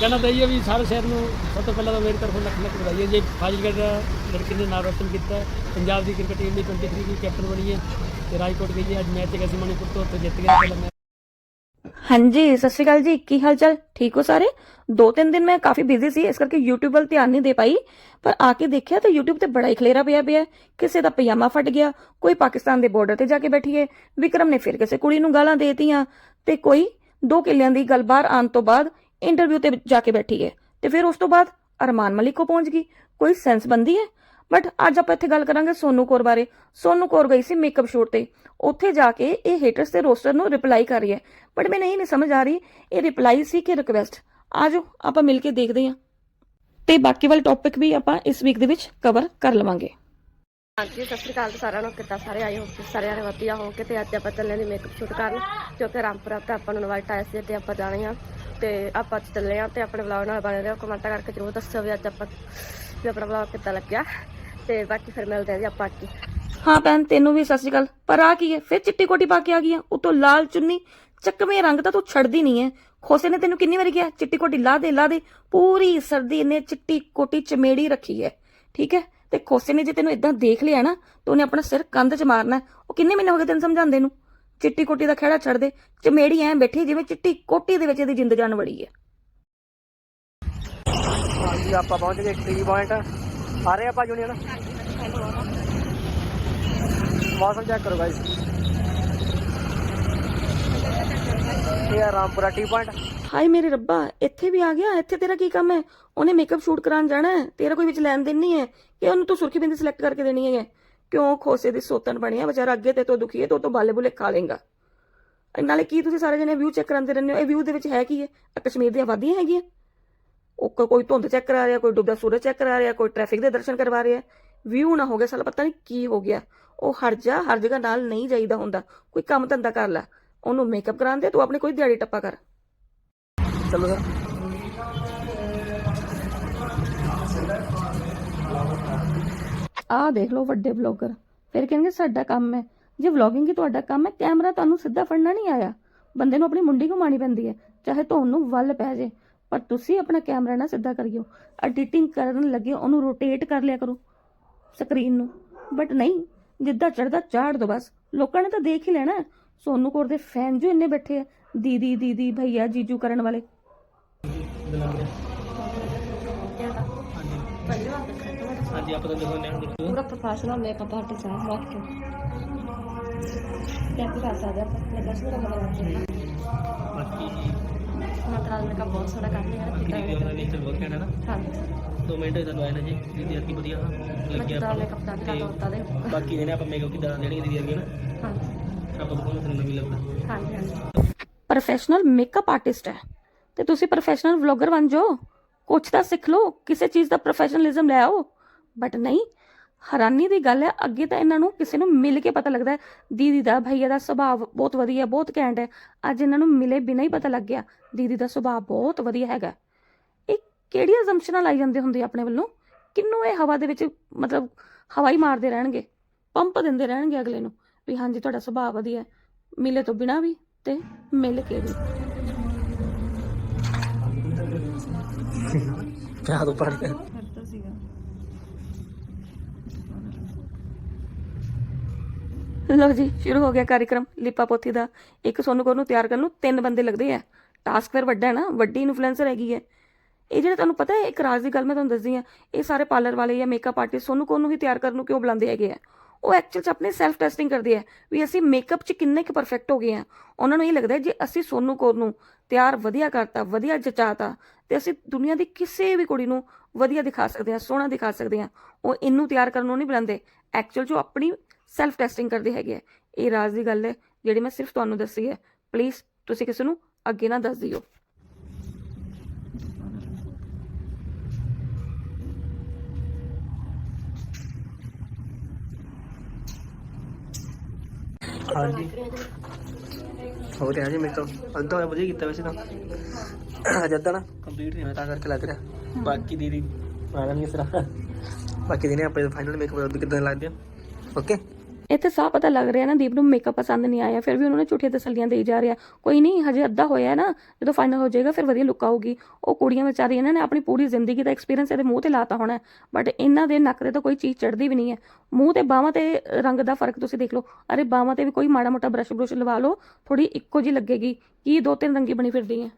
ਕਹਿਣਾ ਚਾਹੀਏ ਵੀ ਸਾਰੇ ਸ਼ਹਿਰ ਨੂੰ ਸਭ ਤੋਂ ਪਹਿਲਾਂ ਤਾਂ ਮੇਰੀ ਤਰਫੋਂ ਲੱਖ ਲੱਖ ਵਧਾਈਆਂ। ਜੇ ਫਾਜ਼ਿਲਗੜ੍ਹ ਦਾ ਨੇ ਨਾਮ ਰੋਸ਼ਨ ਕੀਤਾ ਹੈ। ਪੰਜਾਬ ਦੀ ਕ੍ਰਿਕਟ ਟੀਮ ਦੀ 23 ਦੀ ਕੈਪਟਨ ਬਣੀ ਹੈ ਤੇ ਰਾਜਕੋਟ ਗਈ ਹੈ। ਅੱਜ ਮੈਚ ਹੈਗਾ ਸੀ ਮਣੀਪੁਰ ਤੋਂ, ਉੱਥੇ ਜਿੱਤ ਗਏ ਪਹਿਲਾ ਮੈਚ। ਹਾਂਜੀ, ਸਤਿ ਸ਼੍ਰੀ ਅਕਾਲ ਜੀ। ਕੀ ਹਾਲ ਚਾਲ ਠੀਕ ਹੋ ਸਾਰੇ? ਦੋ ਤਿੰਨ ਦਿਨ ਮੈਂ ਕਾਫੀ ਬਿਜ਼ੀ ਸੀ, ਇਸ ਕਰਕੇ YouTube ਵੱਲ ਧਿਆਨ ਨਹੀਂ ਦੇ ਪਾਈ। ਪਰ ਆ ਕੇ ਦੇਖਿਆ ਤਾਂ YouTube ਤੇ ਬੜਾ ਹੀ ਖਲੇਰਾ ਪਿਆ ਪਿਆ ਹੈ। ਕਿਸੇ ਦਾ ਪਜਾਮਾ ਫਟ ਗਿਆ, ਕੋਈ ਪਾਕਿਸਤਾਨ ਦੇ ਬਾਰਡਰ ਤੇ ਜਾ ਕੇ ਬੈਠੀ ਹੈ। ਵਿਕਰਮ ਨੇ ਫਿਰ ਕਿਸੇ ਕੁੜੀ ਨੂੰ ਗਾਲਾਂ ਦੇਤੀਆਂ ਤੇ ਕੋਈ ਦੋ ਕਿੱਲਿਆਂ ਦੀ ਗੱਲ ਬਾਹਰ ਆਉਣ ਤੋਂ ਬਾਅਦ ਇੰਟਰਵਿਊ ਤੇ ਜਾ ਕੇ ਬੈਠੀ ਹੈ। ਤੇ ਫਿਰ ਉਸ ਤੋਂ ਬਾਅਦ ਅਰਮਾਨ ਮਲਿਕ ਕੋ ਪਹੁੰਚ ਗਈ। ਕੋਈ ਸੈਂਸ ਬੰਦੀ ਹੈ? ਬਟ ਅੱਜ ਆਪਾਂ ਇੱਥੇ ਗੱਲ ਕਰਾਂਗੇ ਸੋਨੂ ਕੌਰ ਬਾਰੇ। ਸੋਨੂ ਕੌਰ ਗਈ ਸੀ ਮੇਕਅਪ ਸ਼ੂਟ ਤੇ। ਉੱਥੇ ਜਾ ਕੇ ਇਹ ਹੇਟਰਸ ਤੇ ਰੋਸਟਰ ਨੂੰ ਰਿਪਲਾਈ ਕਰ ਰਹੀ ਹੈ। ਬਟ ਮੈਨੂੰ ਇਹ ਨਹੀਂ ਸਮਝ ਆ ਰਹੀ। ਇਹ ਰਿਪਲਾਈ ਸੀ ਕਿ ਰਿਕਵੈਸਟ ਆਜੋ, ਆਪਾਂ ਮਿਲ ਕੇ ਦੇਖਦੇ ਹਾਂ। ਤੇ ਬਾਕੀ ਵਾਲੇ ਟੌਪਿਕ ਵੀ ਆਪਾਂ ਇਸ ਵੀਕ ਦੇ ਵਿੱਚ ਕਵਰ ਕਰ ਲਵਾਂਗੇ। ਹਾਂਜੀ, ਸਤਿ ਸ਼੍ਰੀ ਅਕਾਲ ਸਾਰਿਆਂ ਨੂੰ। ਕਿੱਦਾਂ ਸਾਰੇ ਆਏ ਹੋ? ਸਾਰਿਆਂ ਨੇ ਵਧੀਆ ਹੋ ਕੇ ਤੇ ਅੱਜ ਆਪਾਂ ਚੱਲੇ ਨੇ ਮੇਕਅਪ ਸ਼ੂਟ ਕਰਨ। ਕਿਉਂਕਿ ਰਾਮਪੁਰਾ ਤੇ ਆਪਾਂ ਨੂੰ ਇਨਵਾਈਟ ਆਇਆ ਸੀ ਤੇ ਆਪਾਂ ਜਾਣੇ ਆ। ਤੇ ਆਪਾਂ ਚੱਲੇ ਆ ਤੇ ਆਪਣੇ ਵਲੌਗ ਨਾਲ ਬਣੇ ਰਹੋ ਕਮੈਂਟ ਕਰਕੇ ਜ਼ਰੂਰ ਦੱਸੋ ਵੀ ਅੱਜ ਆਪਾਂ ਵੀ ਆਪਣਾ ਵਲੌਗ ਕਿੱਦਾਂ ਲੱਗਿਆ। ਤੇ ਬਾਕੀ ਫਿਰ ਮਿਲਦੇ ਆ ਜੀ ਆਪਾਂ ਅੱਗੇ। ਹਾਂ ਭੈਣ, ਤੈਨੂੰ ਵੀ ਸਤਿ ਸ਼੍ਰੀ ਅਕਾਲ। ਪਰ ਆ ਕੀ ਹੈ? ਫਿਰ ਚਿੱਟੀ ਕੋਟੀ ਪਾ ਕੇ ਆ ਗਈ ਆ। ਉਤੋਂ ਲਾਲ ਚੁੰਨੀ, ਚੱਕਵੇਂ ਰੰਗ ਤਾਂ ਤੂੰ ਛੱਡਦੀ ਨਹੀਂ ਹੈ। ਖੋਸੇ ਨੇ ਤੈਨੂੰ ਕਿੰਨੀ ਵਾਰੀ ਕਿਹਾ? ਚਿੱਟੀ ਕੋਟੀ ਲਾ ਦੇ ਲਾ ਦੇ। ਪੂਰੀ ਸਰਦੀ ਨੇ ਚਿੱਟੀ ਕੋਟੀ ਚਮੇੜੀ ਰੱਖੀ ਹੈ। ਠੀਕ ਹੈ? ਤੇ ਖੋਸੇ ਨੇ ਜੇ ਤੈਨੂੰ ਇਦਾਂ ਦੇਖ ਲਿਆ ਨਾ, ਤਾਂ ਉਹਨੇ ਆਪਣਾ ਸਿਰ ਕੰਧ 'ਚ ਮਾਰਨਾ ਉਹ ਕਿੰਨੇ ਮਹੀਨੇ ਹੋ ਗਏ ਤੈਨੂੰ ਸਮਝਾਉਂਦੇ ਨੂੰ? ਚਿੱਟੀ ਕੋਟੀ ਦਾ ਖਹਿੜਾ ਛੱਡ ਦੇ ਚਮੇੜੀ ਐ ਬੈਠੀ ਜਿਵੇਂ ਚਿੱਟੀ ਕੋਟੀ ਦੇ ਵਿੱਚ ਇਹਦੀ ਜਿੰਦ ਜਾਨ ਵੜੀ ਹੈ। ਹਾਂਜੀ ਆਪਾਂ ਪਹੁੰਚ ਗਏ ਟੀ ਪੁਆਇੰਟ ਆ ਰਹੇ ਆਪਾਂ ਜੁਨੀਅਰ ਮੌਸਮ ਚੈੱਕ ਕਰੋ ਗਾਇਸ ਇਹ ਆ ਰਾਮਪੁਰਾ ਟੀ ਪੁਆਇੰਟ ਹਾਏ ਮੇਰੇ ਰੱਬਾ ਇੱਥੇ ਵੀ ਆ ਗਿਆ ਇੱਥੇ ਤੇਰਾ ਕੀ ਕੰਮ ਹੈ? ਉਹਨੇ ਮੇਕਅਪ ਸ਼ੂਟ ਕਰਾਉਣ ਜਾਣਾ ਹੈ ਤੇਰਾ ਕੋਈ ਵਿੱਚ ਲੈਣ ਦੇਣ ਨਹੀਂ ਹੈ ਕਿ ਉਹਨੂੰ ਤੂੰ ਸੁਰਖੀ ਬਿੰਦੀ ਸਿਲੈਕਟ ਕਰਕੇ ਦੇਣੀ ਹੈ? ਕਿਉਂ ਖੋਸੇ ਦੀ ਸੋਤਨ ਬਣਿਆ ਵਿਚਾਰਾ ਅੱਗੇ ਤੇ ਤੋਂ ਦੁਖੀ ਹੈ ਤੋ ਤੋਂ ਬਾਲੇ ਬੁਲੇ ਖਾ ਲੇਗਾ। ਨਾਲੇ ਕੀ ਤੁਸੀਂ ਸਾਰੇ ਜਣੇ ਵਿਊ ਚੈੱਕ ਕਰਾਉਂਦੇ ਰਹਿੰਦੇ ਹੋ? ਇਹ ਵਿਊ ਦੇ ਵਿੱਚ ਹੈ ਕੀ ਹੈ ਕਸ਼ਮੀਰ ਦੀਆਂ ਵਾਦੀਆਂ ਹੈਗੀਆਂ? ਉਹ ਕੋਈ ਧੁੰਦ ਚੈੱਕ ਕਰਾ ਰਿਹਾ, ਕੋਈ ਡੁੱਬਦਾ ਸੂਰਜ ਚੈੱਕ ਕਰਾ ਰਿਹਾ, ਕੋਈ ਟ੍ਰੈਫਿਕ ਦੇ ਦਰਸ਼ਨ ਕਰਵਾ ਰਿਹਾ। ਵਿਊ ਨਾ ਹੋ ਗਿਆ ਸਾਲਾ, ਪਤਾ ਨਹੀਂ ਕੀ ਹੋ ਗਿਆ। ਉਹ ਹਰ ਜਾ, ਹਰ ਜਗ੍ਹਾ ਨਾਲ ਨਹੀਂ ਜਾਈਦਾ ਹੁੰਦਾ। ਕੋਈ ਕੰਮ ਧੰਦਾ ਕਰ ਲੈ। ਉਹਨੂੰ ਮੇਕਅਪ ਕਰਾਉਂਦੇ ਤੂੰ ਆਪਣੀ ਕੋਈ ਦਿਹਾੜੀ ਟੱਪਾ ਕਰ। ਚਲੋ ਸਰ। ਆਹ ਦੇਖ ਲਓ ਵੱਡੇ ਬਲੌਗਰ ਫਿਰ ਕਹਿੰਗੇ ਸਾਡਾ ਕੰਮ ਹੈ। ਜੇ ਵਲੌਗਿੰਗ ਹੀ ਤੁਹਾਡਾ ਕੰਮ ਹੈ ਕੈਮਰਾ ਤੁਹਾਨੂੰ ਸਿੱਧਾ ਫੜਨਾ ਨਹੀਂ ਆਇਆ। ਬੰਦੇ ਨੂੰ ਆਪਣੀ ਮੁੰਡੀ ਘੁਮਾਣੀ ਪੈਂਦੀ ਹੈ, ਚਾਹੇ ਤੁਹਾਨੂੰ ਵੱਲ ਪੈ ਜੇ। ਪਰ ਤੁਸੀਂ ਆਪਣਾ ਕੈਮਰਾ ਨਾ ਸਿੱਧਾ ਕਰਿਓ। ਐਡੀਟਿੰਗ ਕਰਨ ਲੱਗੇ ਉਹਨੂੰ ਰੋਟੇਟ ਕਰ ਲਿਆ ਕਰੋ ਸਕਰੀਨ ਨੂੰ। ਬਟ ਨਹੀਂ ਜਿੱਦਾਂ ਚੜਦਾ ਚਾੜ ਦੋ ਬਸ। ਲੋਕਾਂ ਨੇ ਤਾਂ ਦੇਖ ਹੀ ਲੈਣਾ। ਹੈ। ਸੋਨੂ ਕੌਰ ਦੇ ਫੈਨ ਜੋ ਇੰਨੇ ਬੈਠੇ ਆ, ਦੀਦੀ ਦੀਦੀ, ਭਈਆ, ਜੀਜੂ ਕਰਨ ਵਾਲੇ। ਹਾਂਜੀ ਆਪਾਂ ਤਾਂ ਦਿਖਾਉਂਦੇ ਹਾਂ ਦੇਖੋ। ਪੂਰਾ ਪ੍ਰੋਫੈਸ਼ਨਲ ਮੇਕਅਪ ਆਰਟਿਸਟ ਆ ਰੱਖ ਕੇ ਆਪਾਂ ਕਰ ਸਕਦੇ ਆਪਾਂ ਮੇਕਅਪ ਦਾ ਮਤਲਬ ਬਾਕੀ ਮਤਲਬ ਮੇਕਅਪ ਬਹੁਤ ਸੋਹਣਾ ਕਰਦੇ ਆ ਬਾਕੀ ਦੀ ਉਹਦਾ ਨੇਚਰ ਬਹੁਤ ਘੈਂਟ ਹੈ ਨਾ। ਹਾਂਜੀ। ਦੋ ਮਿੰਟ ਤੁਹਾਨੂੰ ਆਇਆ ਨਾ ਜੀ ਦੀਦੀ ਅੱਗੇ ਵਧੀਆ। ਲੱਗਿਆ ਆਪਾਂ ਮੇਕਅਪ ਦਾ ਤੇ ਕਰਤਾ ਦੇ ਬਾਕੀ ਇਹਨੇ ਆਪਾਂ ਮੇਕਅਪ ਕਿਦਾਂ ਦੇਣੀ ਦੀਦੀ ਅੱਗੇ ਨਾ ਹਾਂਜੀ। ਆਪਾਂ ਕੋਲ ਤੁਹਾਨੂੰ ਨਵੀਂ ਲੱਗਦਾ। ਹਾਂਜੀ ਹਾਂਜੀ। ਪ੍ਰੋਫੈਸ਼ਨਲ ਮੇਕਅਪ ਆਰਟਿਸਟ ਹੈ। ਤੇ ਤੁਸੀਂ ਪ੍ਰੋਫੈਸ਼ਨਲ ਵਲੌਗਰ ਬਣ ਜਾਓ। ਕੁਛ ਤਾਂ ਸਿੱਖ ਲਓ ਕਿਸੇ ਚੀਜ਼ ਦਾ ਪ੍ਰੋਫੈਸ਼ਨਲਿਜ਼ਮ ਲੈ ਆਓ। ਬਟ ਨਹੀਂ, ਹੈਰਾਨੀ ਦੀ ਗੱਲ ਹੈ, ਅੱਗੇ ਤਾਂ ਇਹਨਾਂ ਨੂੰ ਕਿਸੇ ਨੂੰ ਮਿਲ ਕੇ ਪਤਾ ਲੱਗਦਾ ਹੈ, ਦੀਦੀ ਦਾ, ਭਈਆ ਦਾ ਸੁਭਾਅ ਬਹੁਤ ਵਧੀਆ, ਬਹੁਤ ਘੈਂਟ ਹੈ। ਅੱਜ ਇਹਨਾਂ ਨੂੰ ਮਿਲੇ ਬਿਨਾਂ ਹੀ ਪਤਾ ਲੱਗ ਗਿਆ, ਦੀਦੀ ਦਾ ਸੁਭਾਅ ਬਹੁਤ ਵਧੀਆ ਹੈਗਾ। ਇਹ ਕਿਹੜੀ ਅਜ਼ੰਪਸ਼ਨਾਂ ਲਾਈ ਜਾਂਦੇ ਹੁੰਦੇ ਆਪਣੇ ਵੱਲੋਂ? ਕਿੰਨੂੰ ਇਹ ਹਵਾ ਦੇ ਵਿੱਚ, ਮਤਲਬ ਹਵਾ ਹੀ ਮਾਰਦੇ ਰਹਿਣਗੇ? ਪੰਪ ਦਿੰਦੇ ਰਹਿਣਗੇ ਅਗਲੇ ਨੂੰ, ਵੀ ਹਾਂਜੀ, ਤੁਹਾਡਾ ਸੁਭਾਅ ਵਧੀਆ ਹੈ। ਮਿਲੇ ਤੋਂ ਬਿਨਾਂ ਵੀ ਤੇ ਮਿਲ ਕੇ ਵੀ। ਕਿਆ ਤੋਂ ਪੜ ਕੇ ਲਓ ਜੀ, ਸ਼ੁਰੂ ਹੋ ਗਿਆ ਕਾਰਜਕ੍ਰਮ ਲਿਪਾ ਪੋਥੀ ਦਾ। ਇੱਕ ਸੋਨੂ ਕੌਰ ਨੂੰ ਤਿਆਰ ਕਰਨ ਨੂੰ ਤਿੰਨ ਬੰਦੇ ਲੱਗਦੇ ਆ। ਟਾਸਕ ਫਿਰ ਵੱਡਾ ਹੈ ਨਾ, ਵੱਡੀ ਇਨਫਲੂਐਂਸਰ ਹੈਗੀ ਹੈ। ਇਹ ਜਿਹੜੇ ਤੁਹਾਨੂੰ ਪਤਾ ਹੈ, ਇੱਕ ਰਾਜ ਦੀ ਗੱਲ ਮੈਂ ਤੁਹਾਨੂੰ ਦੱਸਦੀ ਆ ਇਹ ਸਾਰੇ ਪਾਰਲਰ ਵਾਲੇ ਜਾਂ ਮੇਕਅਪ ਆਰਟਿਸਟ ਸੋਨੂ ਕੌਰ ਨੂੰ ਵੀ ਤਿਆਰ ਕਰਨ ਨੂੰ ਕਿਉਂ ਬੁਲਾਉਂਦੇ ਹੈਗੇ ਆ? ਉਹ ਐਕਚੁਅਲ ਚ ਆਪਣੇ ਸੈਲਫ ਟੈਸਟਿੰਗ ਕਰਦੇ ਆ, ਵੀ ਅਸੀਂ ਮੇਕਅਪ ਚ ਕਿੰਨੇ ਕੁ ਪਰਫੈਕਟ ਹੋ ਗਏ ਆ। ਉਹਨਾਂ ਨੂੰ ਇਹ ਲੱਗਦਾ ਜੇ ਅਸੀਂ ਸੋਨੂ ਕੌਰ ਨੂੰ ਤਿਆਰ ਵਧੀਆ ਕਰਤਾ, ਵਧੀਆ ਜਚਾਤਾ, ਤੇ ਅਸੀਂ ਦੁਨੀਆ ਦੀ ਕਿਸੇ ਵੀ ਕੁੜੀ ਨੂੰ ਵਧੀਆ ਦਿਖਾ ਸਕਦੇ ਆ ਸੋਹਣਾ ਦਿਖਾ ਸਕਦੇ ਆ ਉਹ ਇਹਨੂੰ ਤਿਆਰ ਕਰਨ ਨੂੰ ਨਹੀਂ ਬੁਲਾਉਂਦੇ। ਐਕਚੁਅਲ ਜੋ ਆਪਣੀ ਸੈਲਫ ਟੈਸਟਿੰਗ ਕਰਦੇ ਹੈਗੇ ਆ ਇਹ ਰਾਜ਼ ਦੀ ਗੱਲ ਹੈ ਜਿਹੜੀ ਮੈਂ ਸਿਰਫ ਤੁਹਾਨੂੰ ਦੱਸੀ ਹੈ। ਪਲੀਜ਼ ਤੁਸੀਂ ਕਿਸੇ ਨੂੰ ਅੱਗੇ ਨਾ ਦੱਸ ਦਿਓ। ਹਾਂਜੀ। ਹੋ ਰਿਹਾ ਜੀ ਮੇਕਅਪ ਅੱਧਾ ਹੋਇਆ ਵਧੀਆ ਕੀਤਾ ਵੈਸੇ ਤਾਂ। ਅੱਜ ਅੱਧਾ ਨਾ। ਕੰਪਲੀਟ ਨਹੀਂ ਹੋਇਆ ਤਾਂ ਕਰਕੇ ਲੱਗ ਰਿਹਾ। ਬਾਕੀ ਦੀਦੀ ਆ ਜਾਣਗੇ ਫਿਰ ਬਾਕੀ ਦੀਨੇ ਆਪਣੇ ਫਾਈਨਲ ਮੇਕਅਪ ਕਿਦਾਂ ਲੱਗਦੇ ਓਕੇ ਇੱਥੇ ਸਾਫ਼ ਪਤਾ ਲੱਗ ਰਿਹਾ ਨਾ, ਦੀਪ ਨੂੰ ਮੇਕਅਪ ਪਸੰਦ ਨਹੀਂ ਆਇਆ, ਫਿਰ ਵੀ ਉਹਨਾਂ ਨੇ ਝੂਠੀਆਂ ਤਸੱਲੀਆਂ ਦੇਈ ਜਾ ਰਿਹਾ। ਕੋਈ ਨਹੀਂ, ਹਜੇ ਅੱਧਾ ਹੋਇਆ ਨਾ, ਜਦੋਂ ਫਾਈਨਲ ਹੋ ਜਾਏਗਾ, ਫਿਰ ਵਧੀਆ ਲੁੱਕ ਆਊਗੀ। ਉਹ ਕੁੜੀਆਂ ਵਿਚਾਰੀਆਂ ਇਹਨਾਂ ਨੇ, ਆਪਣੀ ਪੂਰੀ ਜ਼ਿੰਦਗੀ ਦਾ ਐਕਸਪੀਰੀਅੰਸ ਇਹਦੇ ਮੂੰਹ ਤੇ ਲਾਤਾ ਹੋਣਾ ਬਟ ਇਹਨਾਂ ਦੇ ਨੱਕ ਤੇ ਤਾਂ ਕੋਈ ਚੀਜ਼ ਚੜਦੀ ਵੀ ਨਹੀਂ ਹੈ। ਮੂੰਹ ਤੇ ਬਾਹਾਂ ਤੇ ਰੰਗ ਦਾ ਫ਼ਰਕ ਤੁਸੀਂ ਦੇਖ ਲਓ। ਅਰੇ ਬਾਹਾਂ ਤੇ ਵੀ ਕੋਈ ਮਾੜਾ ਮੋਟਾ ਬ੍ਰਸ਼ ਬਰੁਸ਼ ਲਵਾ ਲਓ ਥੋੜੀ ਇੱਕੋ ਜੀ ਲੱਗੇਗੀ। ਕੀ ਦੋ ਤਿੰਨ ਰੰਗੀ ਬਣੀ ਫਿਰਦੀ ਹੈ?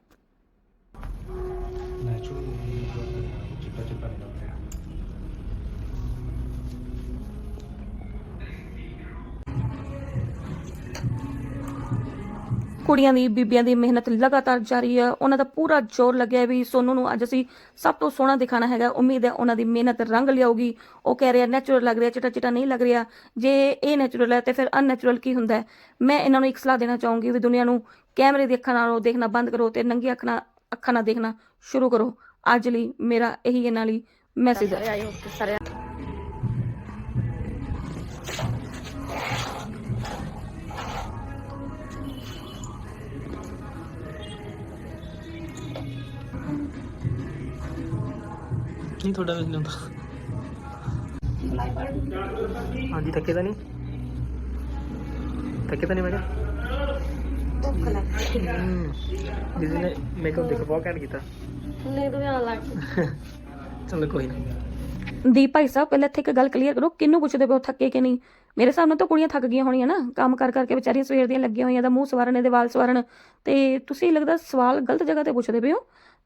ਕੁੜੀਆਂ ਦੀ, ਬੀਬੀਆਂ ਦੀ ਮਿਹਨਤ ਲਗਾਤਾਰ ਜਾਰੀ ਹੈ। ਉਹਨਾਂ ਦਾ ਪੂਰਾ ਜ਼ੋਰ ਲੱਗਿਆ ਵੀ ਸੋਨੂ ਨੂੰ ਅੱਜ ਅਸੀਂ ਸਭ ਤੋਂ ਸੋਹਣਾ ਦਿਖਾਣਾ ਹੈਗਾ। ਉਮੀਦ ਹੈ ਉਹਨਾਂ ਦੀ ਮਿਹਨਤ ਰੰਗ ਲਿਆਊਗੀ। ਉਹ ਕਹਿ ਰਿਹਾ ਨੈਚੁਰਲ ਲੱਗ ਰਿਹਾ ਚਿੱਟਾ ਚਿੱਟਾ ਨਹੀਂ ਲੱਗ ਰਿਹਾ। ਜੇ ਇਹ ਨੈਚੁਰਲ ਹੈ ਤੇ ਫਿਰ ਅਨਨੈਚੁਰਲ ਕੀ ਹੁੰਦਾ ਹੈ? ਮੈਂ ਇਹਨਾਂ ਨੂੰ ਇੱਕ ਸਲਾਹ ਦੇਣਾ ਚਾਹੂੰਗੀ ਵੀ ਦੁਨੀਆ ਨੂੰ ਕੈਮਰੇ ਦੀ ਅੱਖਾਂ ਨਾਲੋਂ ਦੇਖਣਾ ਬੰਦ ਕਰੋ ਤੇ ਨੰਗੀ ਅੱਖਾਂ ਅੱਖਾਂ ਨਾਲ ਦੇਖਣਾ ਸ਼ੁਰੂ ਕਰੋ। ਅੱਜ ਲਈ ਮੇਰਾ ਇਹੀ ਇਹਨਾਂ ਲਈ ਮੈਸੇਜ ਹੈ। ਨਹੀਂ ਤੁਹਾਡਾ ਵੀ ਨਹੀਂ ਹੁੰਦਾ? ਹਾਂਜੀ ਥੱਕੇ ਤਾਂ ਨਹੀਂ? ਥੱਕੇ ਤਾਂ ਨਹੀਂ ਮੈਂ ਕਿਹਾ? ਭੁੱਖ ਲੱਗ ਨੇ ਮੇਕਅਪ ਦੇਖੋ ਬਹੁਤ ਘੈਂਟ ਕੀਤਾ। ਨਹੀਂ ਤਾਂ ਆਣ ਲੱਗ ਚਲੋ ਕੋਈ ਨਾ। ਦੀਪ ਭਾਈ ਸਾਹਿਬ ਪਹਿਲਾਂ ਇੱਥੇ ਇੱਕ ਗੱਲ ਕਲੀਅਰ ਕਰੋ ਕਿਹਨੂੰ ਪੁੱਛਦੇ ਪਏ ਹੋ ਥੱਕੇ ਕਿ ਨਹੀਂ? ਮੇਰੇ ਸਾਹਮਣੇ ਤਾਂ ਕੁੜੀਆਂ ਥੱਕ ਗਈਆਂ ਹੋਣੀਆਂ ਨਾ ਕੰਮ ਕਰ ਕਰਕੇ ਵਿਚਾਰੀਆਂ ਸਵੇਰ ਦੀਆਂ ਲੱਗੀਆਂ ਹੋਈਆਂ ਦਾ ਮੂੰਹ ਸਵਾਰਨ ਇਹਦੇ ਵਾਲ ਸਵਾਰਨ। ਤੇ ਤੁਸੀਂ ਲੱਗਦਾ ਸਵਾਲ ਗਲਤ ਜਗ੍ਹਾ ਤੇ ਪੁੱਛਦੇ ਪਏ ਹੋ?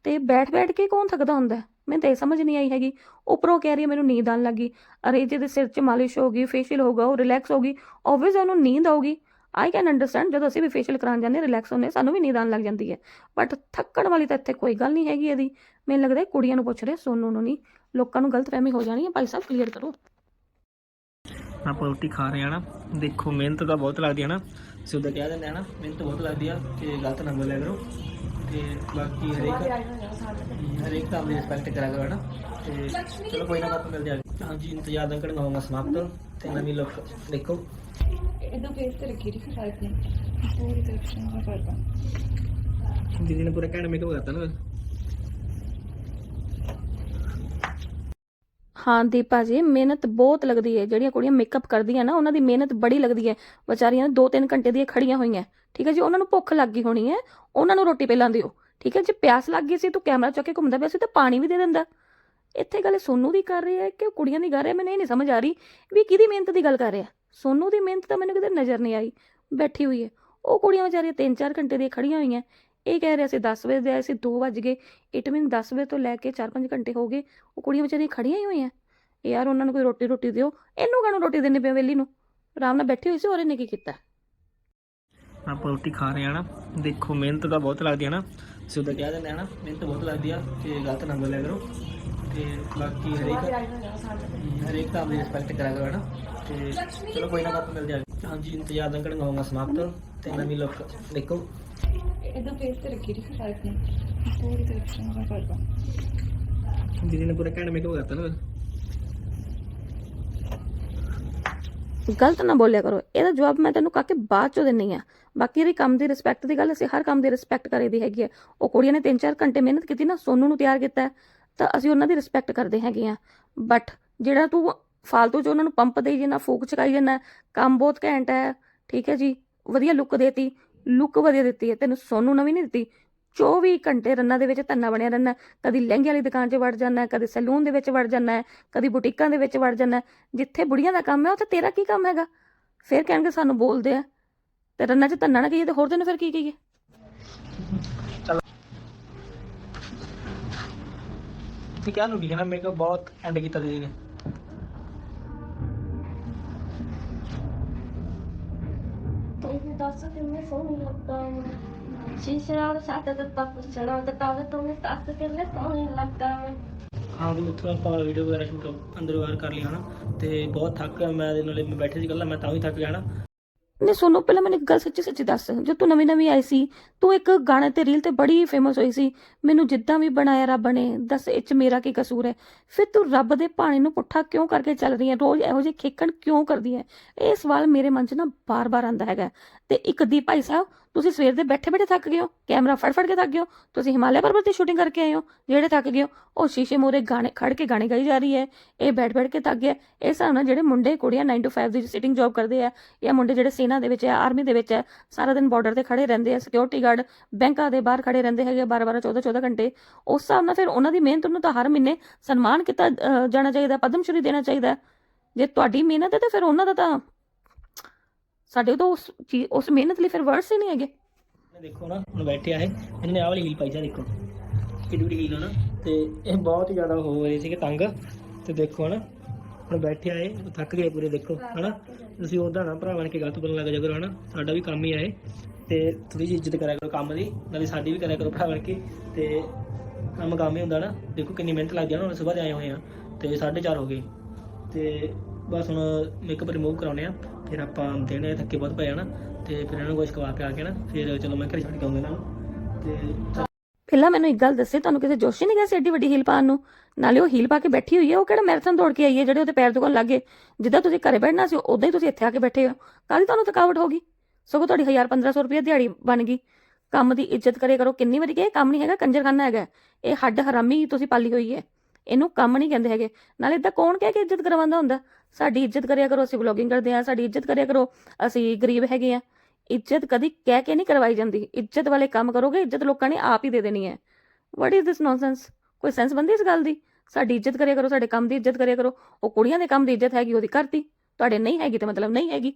ਤੇ ਬੈਠ ਬੈਠ ਕੇ ਕੌਣ ਥੱਕਦਾ ਹੁੰਦਾ? ਮੈਨੂੰ ਤਾਂ ਇਹ ਸਮਝ ਨਹੀਂ ਆਈ ਹੈਗੀ। ਉੱਪਰੋਂ ਕਹਿ ਰਹੀ ਹੈ, ਮੈਨੂੰ ਨੀਂਦ ਆਉਣ ਲੱਗੀ। ਅਰੇ ਜਿਹਦੇ ਸਿਰ 'ਚ ਮਾਲਿਸ਼ ਹੋਗੀ ਫੇਸ਼ੀਅਲ ਹੋਗਾ ਉਹ ਰਿਲੈਕਸ ਹੋਗੀ ਆਬਵੀਅਸ ਉਹਨੂੰ ਨੀਂਦ ਆਉਗੀ ਆਈ ਕੈਨ ਅੰਡਰਸਟੈਂਡ ਜਦੋਂ ਅਸੀਂ ਵੀ ਫੇਸ਼ੀਅਲ ਕਰਾਉਣ ਜਾਂਦੇ ਰਿਲੈਕਸ ਹੁੰਦੇ ਸਾਨੂੰ ਵੀ ਨੀਂਦ ਆਉਣ ਲੱਗ ਜਾਂਦੀ ਹੈ। ਬਟ ਥੱਕਣ ਵਾਲੀ ਤਾਂ ਇੱਥੇ ਕੋਈ ਗੱਲ ਨਹੀਂ ਹੈਗੀ ਇਹਦੀ। ਮੈਨੂੰ ਲੱਗਦਾ ਕੁੜੀਆਂ ਨੂੰ ਪੁੱਛ ਰਹੇ, ਸੋਨੂ ਨੂੰ ਨਹੀਂ। ਲੋਕਾਂ ਨੂੰ ਗਲਤਫਹਿਮੀ ਹੋ ਜਾਣੀ ਹੈ, ਭਾਈ ਸਾਹਿਬ ਕਲੀਅਰ ਕਰੋ। ਆਪਾਂ ਰੋਟੀ ਖਾ ਰਹੇ ਆ ਨਾ। ਦੇਖੋ, ਮਿਹਨਤ ਤਾਂ ਬਹੁਤ ਲੱਗਦੀ ਹੈ ਨਾ। ਤੁਸੀਂ ਕਹਿ ਦਿੰਦੇ ਆ ਨਾ, ਮਿਹਨਤ ਬਹੁਤ ਲੱਗਦੀ ਆ, ਕਿ ਗਲਤ ਨਾ ਬੋਲਿਆ ਕਰੋ। ਤੇ ਬਾਕੀ ਹਰੇਕ ਹਰੇਕ ਕੰਮ ਦੀ ਰਿਸਪੈਕਟ ਕਰਿਆ ਕਰੋ ਨਾ ਤੇ ਚਲੋ ਕੋਈ ਨਾ ਆਪਾਂ ਮਿਲਦੇ ਆ ਹਾਂਜੀ ਇੰਤਜ਼ਾਰ ਦਾ ਕਰਨਾ ਹੋਗਾ ਸਮਾਪਤ। ਤੇ ਨਵੀਂ ਲੁੱਕ ਦੇਖੋ। ਇਦਾਂ ਫੇਸ ਤੇ ਰੱਖੀ ਰਹੀ ਸਾਈਡ ਤੇ ਪੂਰੀ ਤਰ੍ਹਾਂ ਕਰਦਾ। ਦੀਦੀ ਨੇ ਪੂਰਾ ਘੈਂਟ ਮੇਕਅਪ ਕਰਤਾ ਨਾ ਹਾਂ, ਦੀਪਾ ਜੀ, ਮਿਹਨਤ ਬਹੁਤ ਲੱਗਦੀ ਹੈ। ਜਿਹੜੀਆਂ ਕੁੜੀਆਂ ਮੇਕਅਪ ਕਰਦੀਆਂ ਨਾ, ਉਹਨਾਂ ਦੀ ਮਿਹਨਤ ਬੜੀ ਲੱਗਦੀ ਹੈ। ਵਿਚਾਰੀਆਂ 2-3 ਘੰਟੇ ਦੀਆਂ ਖੜੀਆਂ ਹੋਈਆਂ। ਠੀਕ ਹੈ ਜੀ, ਉਹਨਾਂ ਨੂੰ ਭੁੱਖ ਲੱਗ ਗਈ ਹੋਣੀ ਹੈ। ਉਹਨਾਂ ਨੂੰ ਰੋਟੀ ਪਹਿਲਾਂ ਦਿਓ। ਠੀਕ ਹੈ, ਜੇ ਪਿਆਸ ਲੱਗ ਗਈ ਸੀ, ਤੂੰ ਕੈਮਰਾ ਚੁੱਕ ਕੇ ਘੁੰਮਦਾ ਪਿਆ ਸੀ, ਤਾਂ ਪਾਣੀ ਵੀ ਦੇ ਦਿੰਦਾ। ਇੱਥੇ ਗੱਲ ਸੋਨੂ ਦੀ ਕਰ ਰਹੀ ਹੈ ਕਿ ਕੁੜੀਆਂ ਦੀ ਕਰ ਰਿਹਾ ਮੈਨੂੰ ਇਹ ਨਹੀਂ ਸਮਝ ਆ ਰਹੀ ਵੀ ਕਿਹਦੀ ਮਿਹਨਤ ਦੀ ਗੱਲ ਕਰ ਰਿਹਾ ਸੋਨੂ ਦੀ ਮਿਹਨਤ ਤਾਂ ਮੈਨੂੰ ਕਿਤੇ ਨਜ਼ਰ ਨਹੀਂ ਆਈ। ਬੈਠੀ ਹੋਈ ਹੈ। ਉਹ ਕੁੜੀਆਂ ਵਿਚਾਰੀਆਂ 3-4 ਘੰਟੇ ਦੀਆਂ ਖੜੀਆਂ ਹੋਈਆਂ। ਇਹ ਕਹਿ ਰਿਹਾ ਸੀ 10 ਵਜੇ ਦੇ ਆਏ ਸੀ 2 ਵਜ ਗਏ। ਇਟ ਮੀਨ 10 ਵਜੇ ਤੋਂ ਲੈ ਕੇ 4-5 ਘੰਟੇ ਹੋ ਗਏ। ਉਹ ਕੁੜੀਆਂ ਵਿਚਾਰੀਆਂ ਖੜੀਆਂ ਹੀ ਹੋਈਆਂ। ਯਾਰ ਉਹਨਾਂ ਨੂੰ ਕੋਈ ਰੋਟੀ ਰੋਟੀ ਦਿਓ। ਇਹਨੂੰ ਕਾਹਨੂੰ ਰੋਟੀ ਦੇਣੀ ਪਈ ਵੇਲੀ ਨੂੰ? ਆਰਾਮ ਨਾਲ ਬੈਠੀ ਹੋਈ ਸੀ ਔਰ ਇਹਨੇ ਕੀ ਕੀਤਾ? ਆਪਾਂ ਰੋਟੀ ਖਾ ਰਹੇ ਆ ਨਾ। ਦੇਖੋ, ਮਿਹਨਤ ਤਾਂ ਬਹੁਤ ਲੱਗਦੀ ਹੈ ਨਾ। ਤੁਸੀਂ ਉਹਦਾ ਕਹਿ ਦਿੰਦੇ ਆ ਨਾ, ਮਿਹਨਤ ਬਹੁਤ ਲੱਗਦੀ ਆ ਕਿ ਗਲਤ ਨਾ ਬੋਲਿਆ ਕਰੋ। ਤੇ ਬਾਕੀ ਹਰੇਕ ਹਰੇਕ ਕੰਮ ਦੀ ਰਿਸਪੈਕਟ ਕਰਿਆ ਕਰੋ ਨਾ। ਤੇ ਚਲੋ ਕੋਈ ਨਾ ਆਪਾਂ ਮਿਲਦੇ ਆ। ਹਾਂਜੀ, ਇੰਤਜ਼ਾਰ ਦਾ ਕਰਨਾ ਹੋਗਾ ਸਮਾਪਤ। ਤੇ ਨਵੀਂ ਲੁੱਕ ਦੇਖੋ। ਗਲਤ ਨਾ ਬੋਲਿਆ ਕਰੋ। ਇਹਦਾ ਜਵਾਬ ਮੈਂ ਤੈਨੂੰ ਕਾਕੇ ਬਾਅਦ ਚੋਂ ਦਿੰਨੀ ਆ। ਬਾਕੀ ਇਹਦੀ ਕੰਮ ਦੀ ਰਿਸਪੈਕਟ ਦੀ ਗੱਲ ਅਸੀਂ ਹਰ ਕੰਮ ਦੀ ਰਿਸਪੈਕਟ ਕਰੀਦੀ ਹੈਗੀ ਹੈ ਉਹ ਕੁੜੀਆਂ ਨੇ 3-4 ਘੰਟੇ ਮਿਹਨਤ ਕੀਤੀ ਨਾ ਸੋਨੂ ਨੂੰ ਤਿਆਰ ਕੀਤਾ। ਤਾਂ ਅਸੀਂ ਉਹਨਾਂ ਦੀ ਰਿਸਪੈਕਟ ਕਰਦੇ ਹੈਗੇ ਆ। ਬਟ ਜਿਹੜਾ ਤੂੰ ਫਾਲਤੂ ਚ ਉਹਨਾਂ ਨੂੰ ਪੰਪ ਦੇਈ ਜਾਂਦਾ ਫੂਕ ਚਕਾਈ ਜਾਂਦਾ ਕੰਮ ਬਹੁਤ ਘੈਂਟ ਹੈ। ਠੀਕ ਹੈ ਜੀ ਵਧੀਆ ਲੁੱਕ ਦੇਤੀ। ਲੁੱਕ ਵਧੀਆ ਦਿੱਤੀ ਹੈ, ਤੈਨੂੰ ਸੋਨੂ ਨਵੀਂ ਨਹੀਂ ਦਿੱਤੀ? 24 ਘੰਟੇ ਰੰਨਾਂ ਦੇ ਵਿੱਚ ਧੰਨਾ ਬਣਿਆ ਰਹਿਣਾ ਕਦੀ ਲਹਿੰਗੇ ਵਾਲੀ ਦੁਕਾਨ 'ਚ ਵੜ ਜਾਂਦਾ ਕਦੀ ਸੈਲੂਨ ਦੇ ਵਿੱਚ ਵੜ ਜਾਂਦਾ ਕਦੀ ਬੁਟੀਕਾਂ ਦੇ ਵਿੱਚ ਵੜ ਜਾਂਦਾ ਜਿੱਥੇ ਬੁੜੀਆਂ ਦਾ ਕੰਮ ਹੈ, ਉੱਥੇ ਤੇਰਾ ਕੀ ਕੰਮ ਹੈਗਾ? ਫਿਰ ਕਹਿਣਗੇ ਸਾਨੂੰ ਬੋਲਦੇ ਆ। ਤੇ ਰੰਨਾਂ 'ਚ ਧੰਨਾ ਨਾ ਕਹੀਏ ਤੇ ਹੋਰ ਤੈਨੂੰ ਫਿਰ ਕੀ ਕਹੀਏ? ਤੇ ਕਿਆ ਨੂੰ ਲਿਖਣਾ ਮੇਕਅਪ ਬਹੁਤ ਐਂਡ ਕੀਤਾ ਦੀਦੀ ਨੇ। ਤੂੰ ਦੱਸ ਕਿੰਨੇ ਸੋਹਣੀ ਲੱਗਦਾ ਸਾਥ ਤੇ ਤੱਕ ਚੜਾ ਤੇ ਕਾਵੇ ਤੂੰ ਦੱਸ ਕਿੰਨੇ ਸੋਹਣੀ ਲੱਗਦਾ ਹਾਂ। ਵੀ ਉੱਥੇ ਆਪਾਂ ਵੀਡੀਓ ਵਗੈਰਾ ਸ਼ੂਟ ਅੰਦਰ ਬਾਹਰ ਕਰ ਲਿਆ ਹਨਾ? ਤੇ ਬਹੁਤ ਥੱਕ ਗਿਆ ਮੈਂ ਇਹਦੇ ਨਾਲੇ ਮੈਂ ਬੈਠੇ ਸੀ ਇਕੱਲਾ, ਮੈਂ ਤਾਂ ਵੀ ਥੱਕ ਗਿਆ ਨਾ। ਨੇ ਸੁਣੋ, ਪਹਿਲਾਂ ਮੈਨੂੰ ਇੱਕ ਗੱਲ ਸੱਚੀ ਸੱਚੀ ਦੱਸ। ਜਦ ਤੂੰ ਨਵੀਂ ਨਵੀਂ ਆਈ ਸੀ, ਤੂੰ ਇੱਕ ਗਾਣੇ ਤੇ ਰੀਲ ਤੇ ਬੜੀ ਫੇਮਸ ਹੋਈ ਸੀ। ਮੈਨੂੰ ਜਿੱਦਾਂ ਵੀ ਬਣਾਇਆ ਰੱਬ ਨੇ, ਦੱਸ ਇਹ ਚ ਮੇਰਾ ਕੀ ਕਸੂਰ ਹੈ? ਫਿਰ ਤੂੰ ਰੱਬ ਦੇ ਭਾਣੇ ਨੂੰ ਪੁੱਠਾ ਕਿਉਂ ਕਰਕੇ ਚੱਲ ਰਹੀ ਹੈ? ਰੋਜ਼ ਇਹੋ ਜਿਹੇ ਖੇਕਣ ਕਿਉਂ ਕਰਦੀ ਹੈ? ਇਹ ਸਵਾਲ ਮੇਰੇ ਮਨ 'ਚ ਨਾ ਬਾਰ-ਬਾਰ ਆਂਦਾ ਹੈਗਾ। ਤੇ ਇੱਕ ਦੀ ਭਾਈ ਸਾਹਿਬ ਤੁਸੀਂ ਸਵੇਰ ਦੇ ਬੈਠੇ ਬੈਠੇ ਥੱਕ ਗਏ ਹੋ, ਕੈਮਰਾ ਫੜ ਫੜ ਕੇ ਥੱਕ ਗਏ ਹੋ, ਤੁਸੀਂ ਹਿਮਾਲਿਆ ਪਰਬਤ ਦੀ ਸ਼ੂਟਿੰਗ ਕਰਕੇ ਆਏ ਹੋ, ਜਿਹੜੇ ਥੱਕ ਗਏ ਹੋ, ਉਹ ਸ਼ੀਸ਼ੇ ਮੂਹਰੇ ਗਾਣੇ, ਖੜ ਕੇ ਗਾਣੇ ਗਾਈ ਜਾ ਰਹੀ ਹੈ, ਇਹ ਬੈਠ ਬੈਠ ਕੇ ਥੱਕ ਗਿਆ ਇਸ ਹਿਸਾਬ ਨਾਲ ਜਿਹੜੇ ਮੁੰਡੇ, ਕੁੜੀਆਂ 9 to 5 ਦੀ ਸਿਟਿੰਗ ਜੌਬ ਕਰਦੇ ਆ, ਜਾਂ ਮੁੰਡੇ ਜਿਹੜੇ ਸੈਨਾ ਦੇ ਵਿੱਚ ਹੈ ਆਰਮੀ ਦੇ ਵਿੱਚ ਹੈ, ਸਾਰਾ ਦਿਨ ਬਾਰਡਰ ਤੇ ਖੜੇ ਰਹਿੰਦੇ ਆ ਸਿਕਿਉਰਿਟੀ ਗਾਰਡ ਬੈਂਕਾਂ ਦੇ ਬਾਹਰ ਖੜੇ ਰਹਿੰਦੇ ਹੈਗੇ 12 12 14 14 ਘੰਟੇ। ਉਸ ਹਿਸਾਬ ਨਾਲ ਫਿਰ ਉਹਨਾਂ ਦੀ ਮਿਹਨਤ ਨੂੰ ਤਾਂ ਹਰ ਮਹੀਨੇ ਸਨਮਾਨ ਕੀਤਾ ਜਾਣਾ ਚਾਹੀਦਾ, ਪਦਮ ਸ਼੍ਰੀ ਦੇਣਾ ਚਾਹੀਦਾ। ਜੇ ਤੁਹਾਡੀ ਮਿਹਨਤ ਹੈ ਤਾਂ ਫਿਰ ਉਹਨਾਂ ਦਾ ਤਾਂ ਸਾਡੇ ਤੋਂ ਉਸ ਚੀਜ਼, ਉਸ ਮਿਹਨਤ ਲਈ ਫਿਰ ਵਰਡਸ ਹੀ ਨਹੀਂ ਹੈਗੇ। ਦੇਖੋ ਨਾ, ਹੁਣ ਬੈਠਿਆ ਹੈ ਇਹਨਾਂ ਨੇ ਆਹ ਵਾਲੀ ਹੀਲ ਪਾਈ ਜਾ ਦੇਖੋ। ਕਿੱਡੀ ਵੱਡੀ ਹੀਲ ਨਾ। ਤੇ ਇਹ ਬਹੁਤ ਹੀ ਜ਼ਿਆਦਾ ਹੋ ਰਹੇ ਸੀਗੇ, ਤੰਗ। ਤੇ ਦੇਖੋ ਨਾ ਹੁਣ ਬੈਠੇ ਆਏ ਥੱਕ ਗਏ ਪੂਰੇ, ਦੇਖੋ, ਹਨਾ। ਤੁਸੀਂ ਉਹਦਾ ਨਾ ਭਰਾ ਬਣ ਕੇ ਗਲਤ ਬੋਲਣ ਲੱਗ ਜਾ ਕਰੋ ਹਨਾ। ਸਾਡਾ ਵੀ ਕੰਮ ਹੀ ਆਏ ਇਹ। ਤੇ ਥੋੜੀ ਜਿਹੀ ਇੱਜ਼ਤ ਕਰਿਆ ਕਰੋ ਕੰਮ ਦੀ, ਨਾਲੇ ਸਾਡੀ ਵੀ ਕਰਿਆ ਕਰੋ ਭਰਾ ਬਣ ਕੇ। ਤੇ ਕੰਮ ਕੰਮ ਹੀ ਹੁੰਦਾ ਨਾ। ਦੇਖੋ ਕਿੰਨੀ ਮਿਹਨਤ ਲੱਗ ਜਾਣਾ ਹੁਣ ਸਵੇਰ ਦੇ ਆਏ ਹੋਏ ਆ। ਤੇ 4:30 ਹੋ ਗਏ। ਤੇ ਬਸ ਹੁਣ ਮੇਕਅਪ ਰਿਮੂਵ ਕਰਾਉਣੇ ਆ ਫਿਰ ਆਪਾਂ ਦੇਣੇ ਥੱਕੇ ਬਹੁਤ ਪਏ ਆ ਨਾ, ਤੇ ਫਿਰ ਇਹਨਾਂ ਨੂੰ ਕੁਝ ਖਵਾ ਕੇ ਕੇ ਨਾ, ਫਿਰ ਚਲੋ ਮੈਂ ਘਰੇ ਛੱਡ ਕੇ ਆਉਂਗਾ ਇਹਨਾਂ ਤੇ ਪਹਿਲਾਂ ਮੈਨੂੰ ਇੱਕ ਗੱਲ ਦੱਸੇ, ਤੁਹਾਨੂੰ ਕਿਸੇ ਜੋਸ਼ੀ ਨਹੀਂ ਗਿਆ ਸੀ ਏਡੀ ਵੱਡੀ ਹੀਲ ਪਾਉਣ ਨੂੰ? ਨਾਲੇ ਉਹ ਹੀਲ ਪਾ ਕੇ ਬੈਠੀ ਹੋਈ ਹੈ, ਉਹ ਕਿਹੜਾ ਮੈਰਾਥਨ ਦੌੜ ਕੇ ਆਈ ਹੈ, ਜਿਹੜੇ ਉਹਦੇ ਪੈਰ ਦੁਖਣ ਲੱਗੇ ਜਿੱਦਾਂ ਤੁਸੀਂ ਘਰੇ ਬੈਠਣਾ ਸੀ, ਉਦਾਂ ਹੀ ਤੁਸੀਂ ਇੱਥੇ ਆ ਕੇ ਬੈਠੇ ਹੋ। ਕਾਹਦੀ ਤੁਹਾਨੂੰ ਥਕਾਵਟ ਹੋ ਗਈ? ਸਗੋਂ ਤੁਹਾਡੀ 1000 1500 ਰੁਪਏ ਦਿਹਾੜੀ ਬਣ ਗਈ। ਕੰਮ ਦੀ ਇੱਜ਼ਤ ਕਰੇ ਕਰੋ, ਕਿੰਨੀ ਵਾਰੀ ਕਿਹਾ ਕੰਮ ਨਹੀਂ ਹੈਗਾ, ਕੰਜਰਖਾਨਾ ਹੈਗਾ। ਇਹ ਹੱਡ ਹਰਾਮੀ ਤੁਸੀਂ ਪਾਲੀ ਹੋਈ ਹੈ। ਇਹਨੂੰ ਕੰਮ ਨਹੀਂ ਕਹਿੰਦੇ ਹੈਗੇ। ਨਾਲੇ ਇਦਾਂ ਕੌਣ ਕਹਿ ਕੇ ਇੱਜ਼ਤ ਕਰਵਾਉਂਦਾ ਹੁੰਦਾ? ਸਾਡੀ ਇੱਜ਼ਤ ਕਰਿਆ ਕਰੋ, ਅਸੀਂ ਵਲੋਗਿੰਗ ਕਰਦੇ ਆ ਸਾਡੀ ਇੱਜ਼ਤ ਕਰਿਆ ਕਰੋ, ਅਸੀਂ ਗਰੀਬ ਹੈਗੇ ਆ ਇੱਜ਼ਤ ਕਦੀ ਕਹਿ ਕੇ ਨਹੀਂ ਕਰਵਾਈ ਜਾਂਦੀ। ਇੱਜ਼ਤ ਵਾਲੇ ਕੰਮ ਕਰੋਗੇ, ਇੱਜ਼ਤ ਲੋਕਾਂ ਨੇ ਆਪ ਹੀ ਦੇ ਦੇਣੀ ਹੈ। ਵਾਟ ਇਜ਼ ਦਿਸ ਨੌਨਸੈਂਸ ਕੋਈ ਸੈਂਸ ਬੰਦੀ ਇਸ ਗੱਲ ਦੀ? ਸਾਡੀ ਇੱਜ਼ਤ ਕਰਿਆ ਕਰੋ, ਸਾਡੇ ਕੰਮ ਦੀ ਇੱਜ਼ਤ ਕਰਿਆ ਕਰੋ। ਉਹ ਕੁੜੀਆਂ ਦੇ ਕੰਮ ਦੀ ਇੱਜ਼ਤ ਹੈਗੀ, ਉਹਦੀ ਕਰਤੀ। ਤੁਹਾਡੇ ਨਹੀਂ ਹੈਗੀ ਤੇ ਮਤਲਬ ਨਹੀਂ ਹੈਗੀ।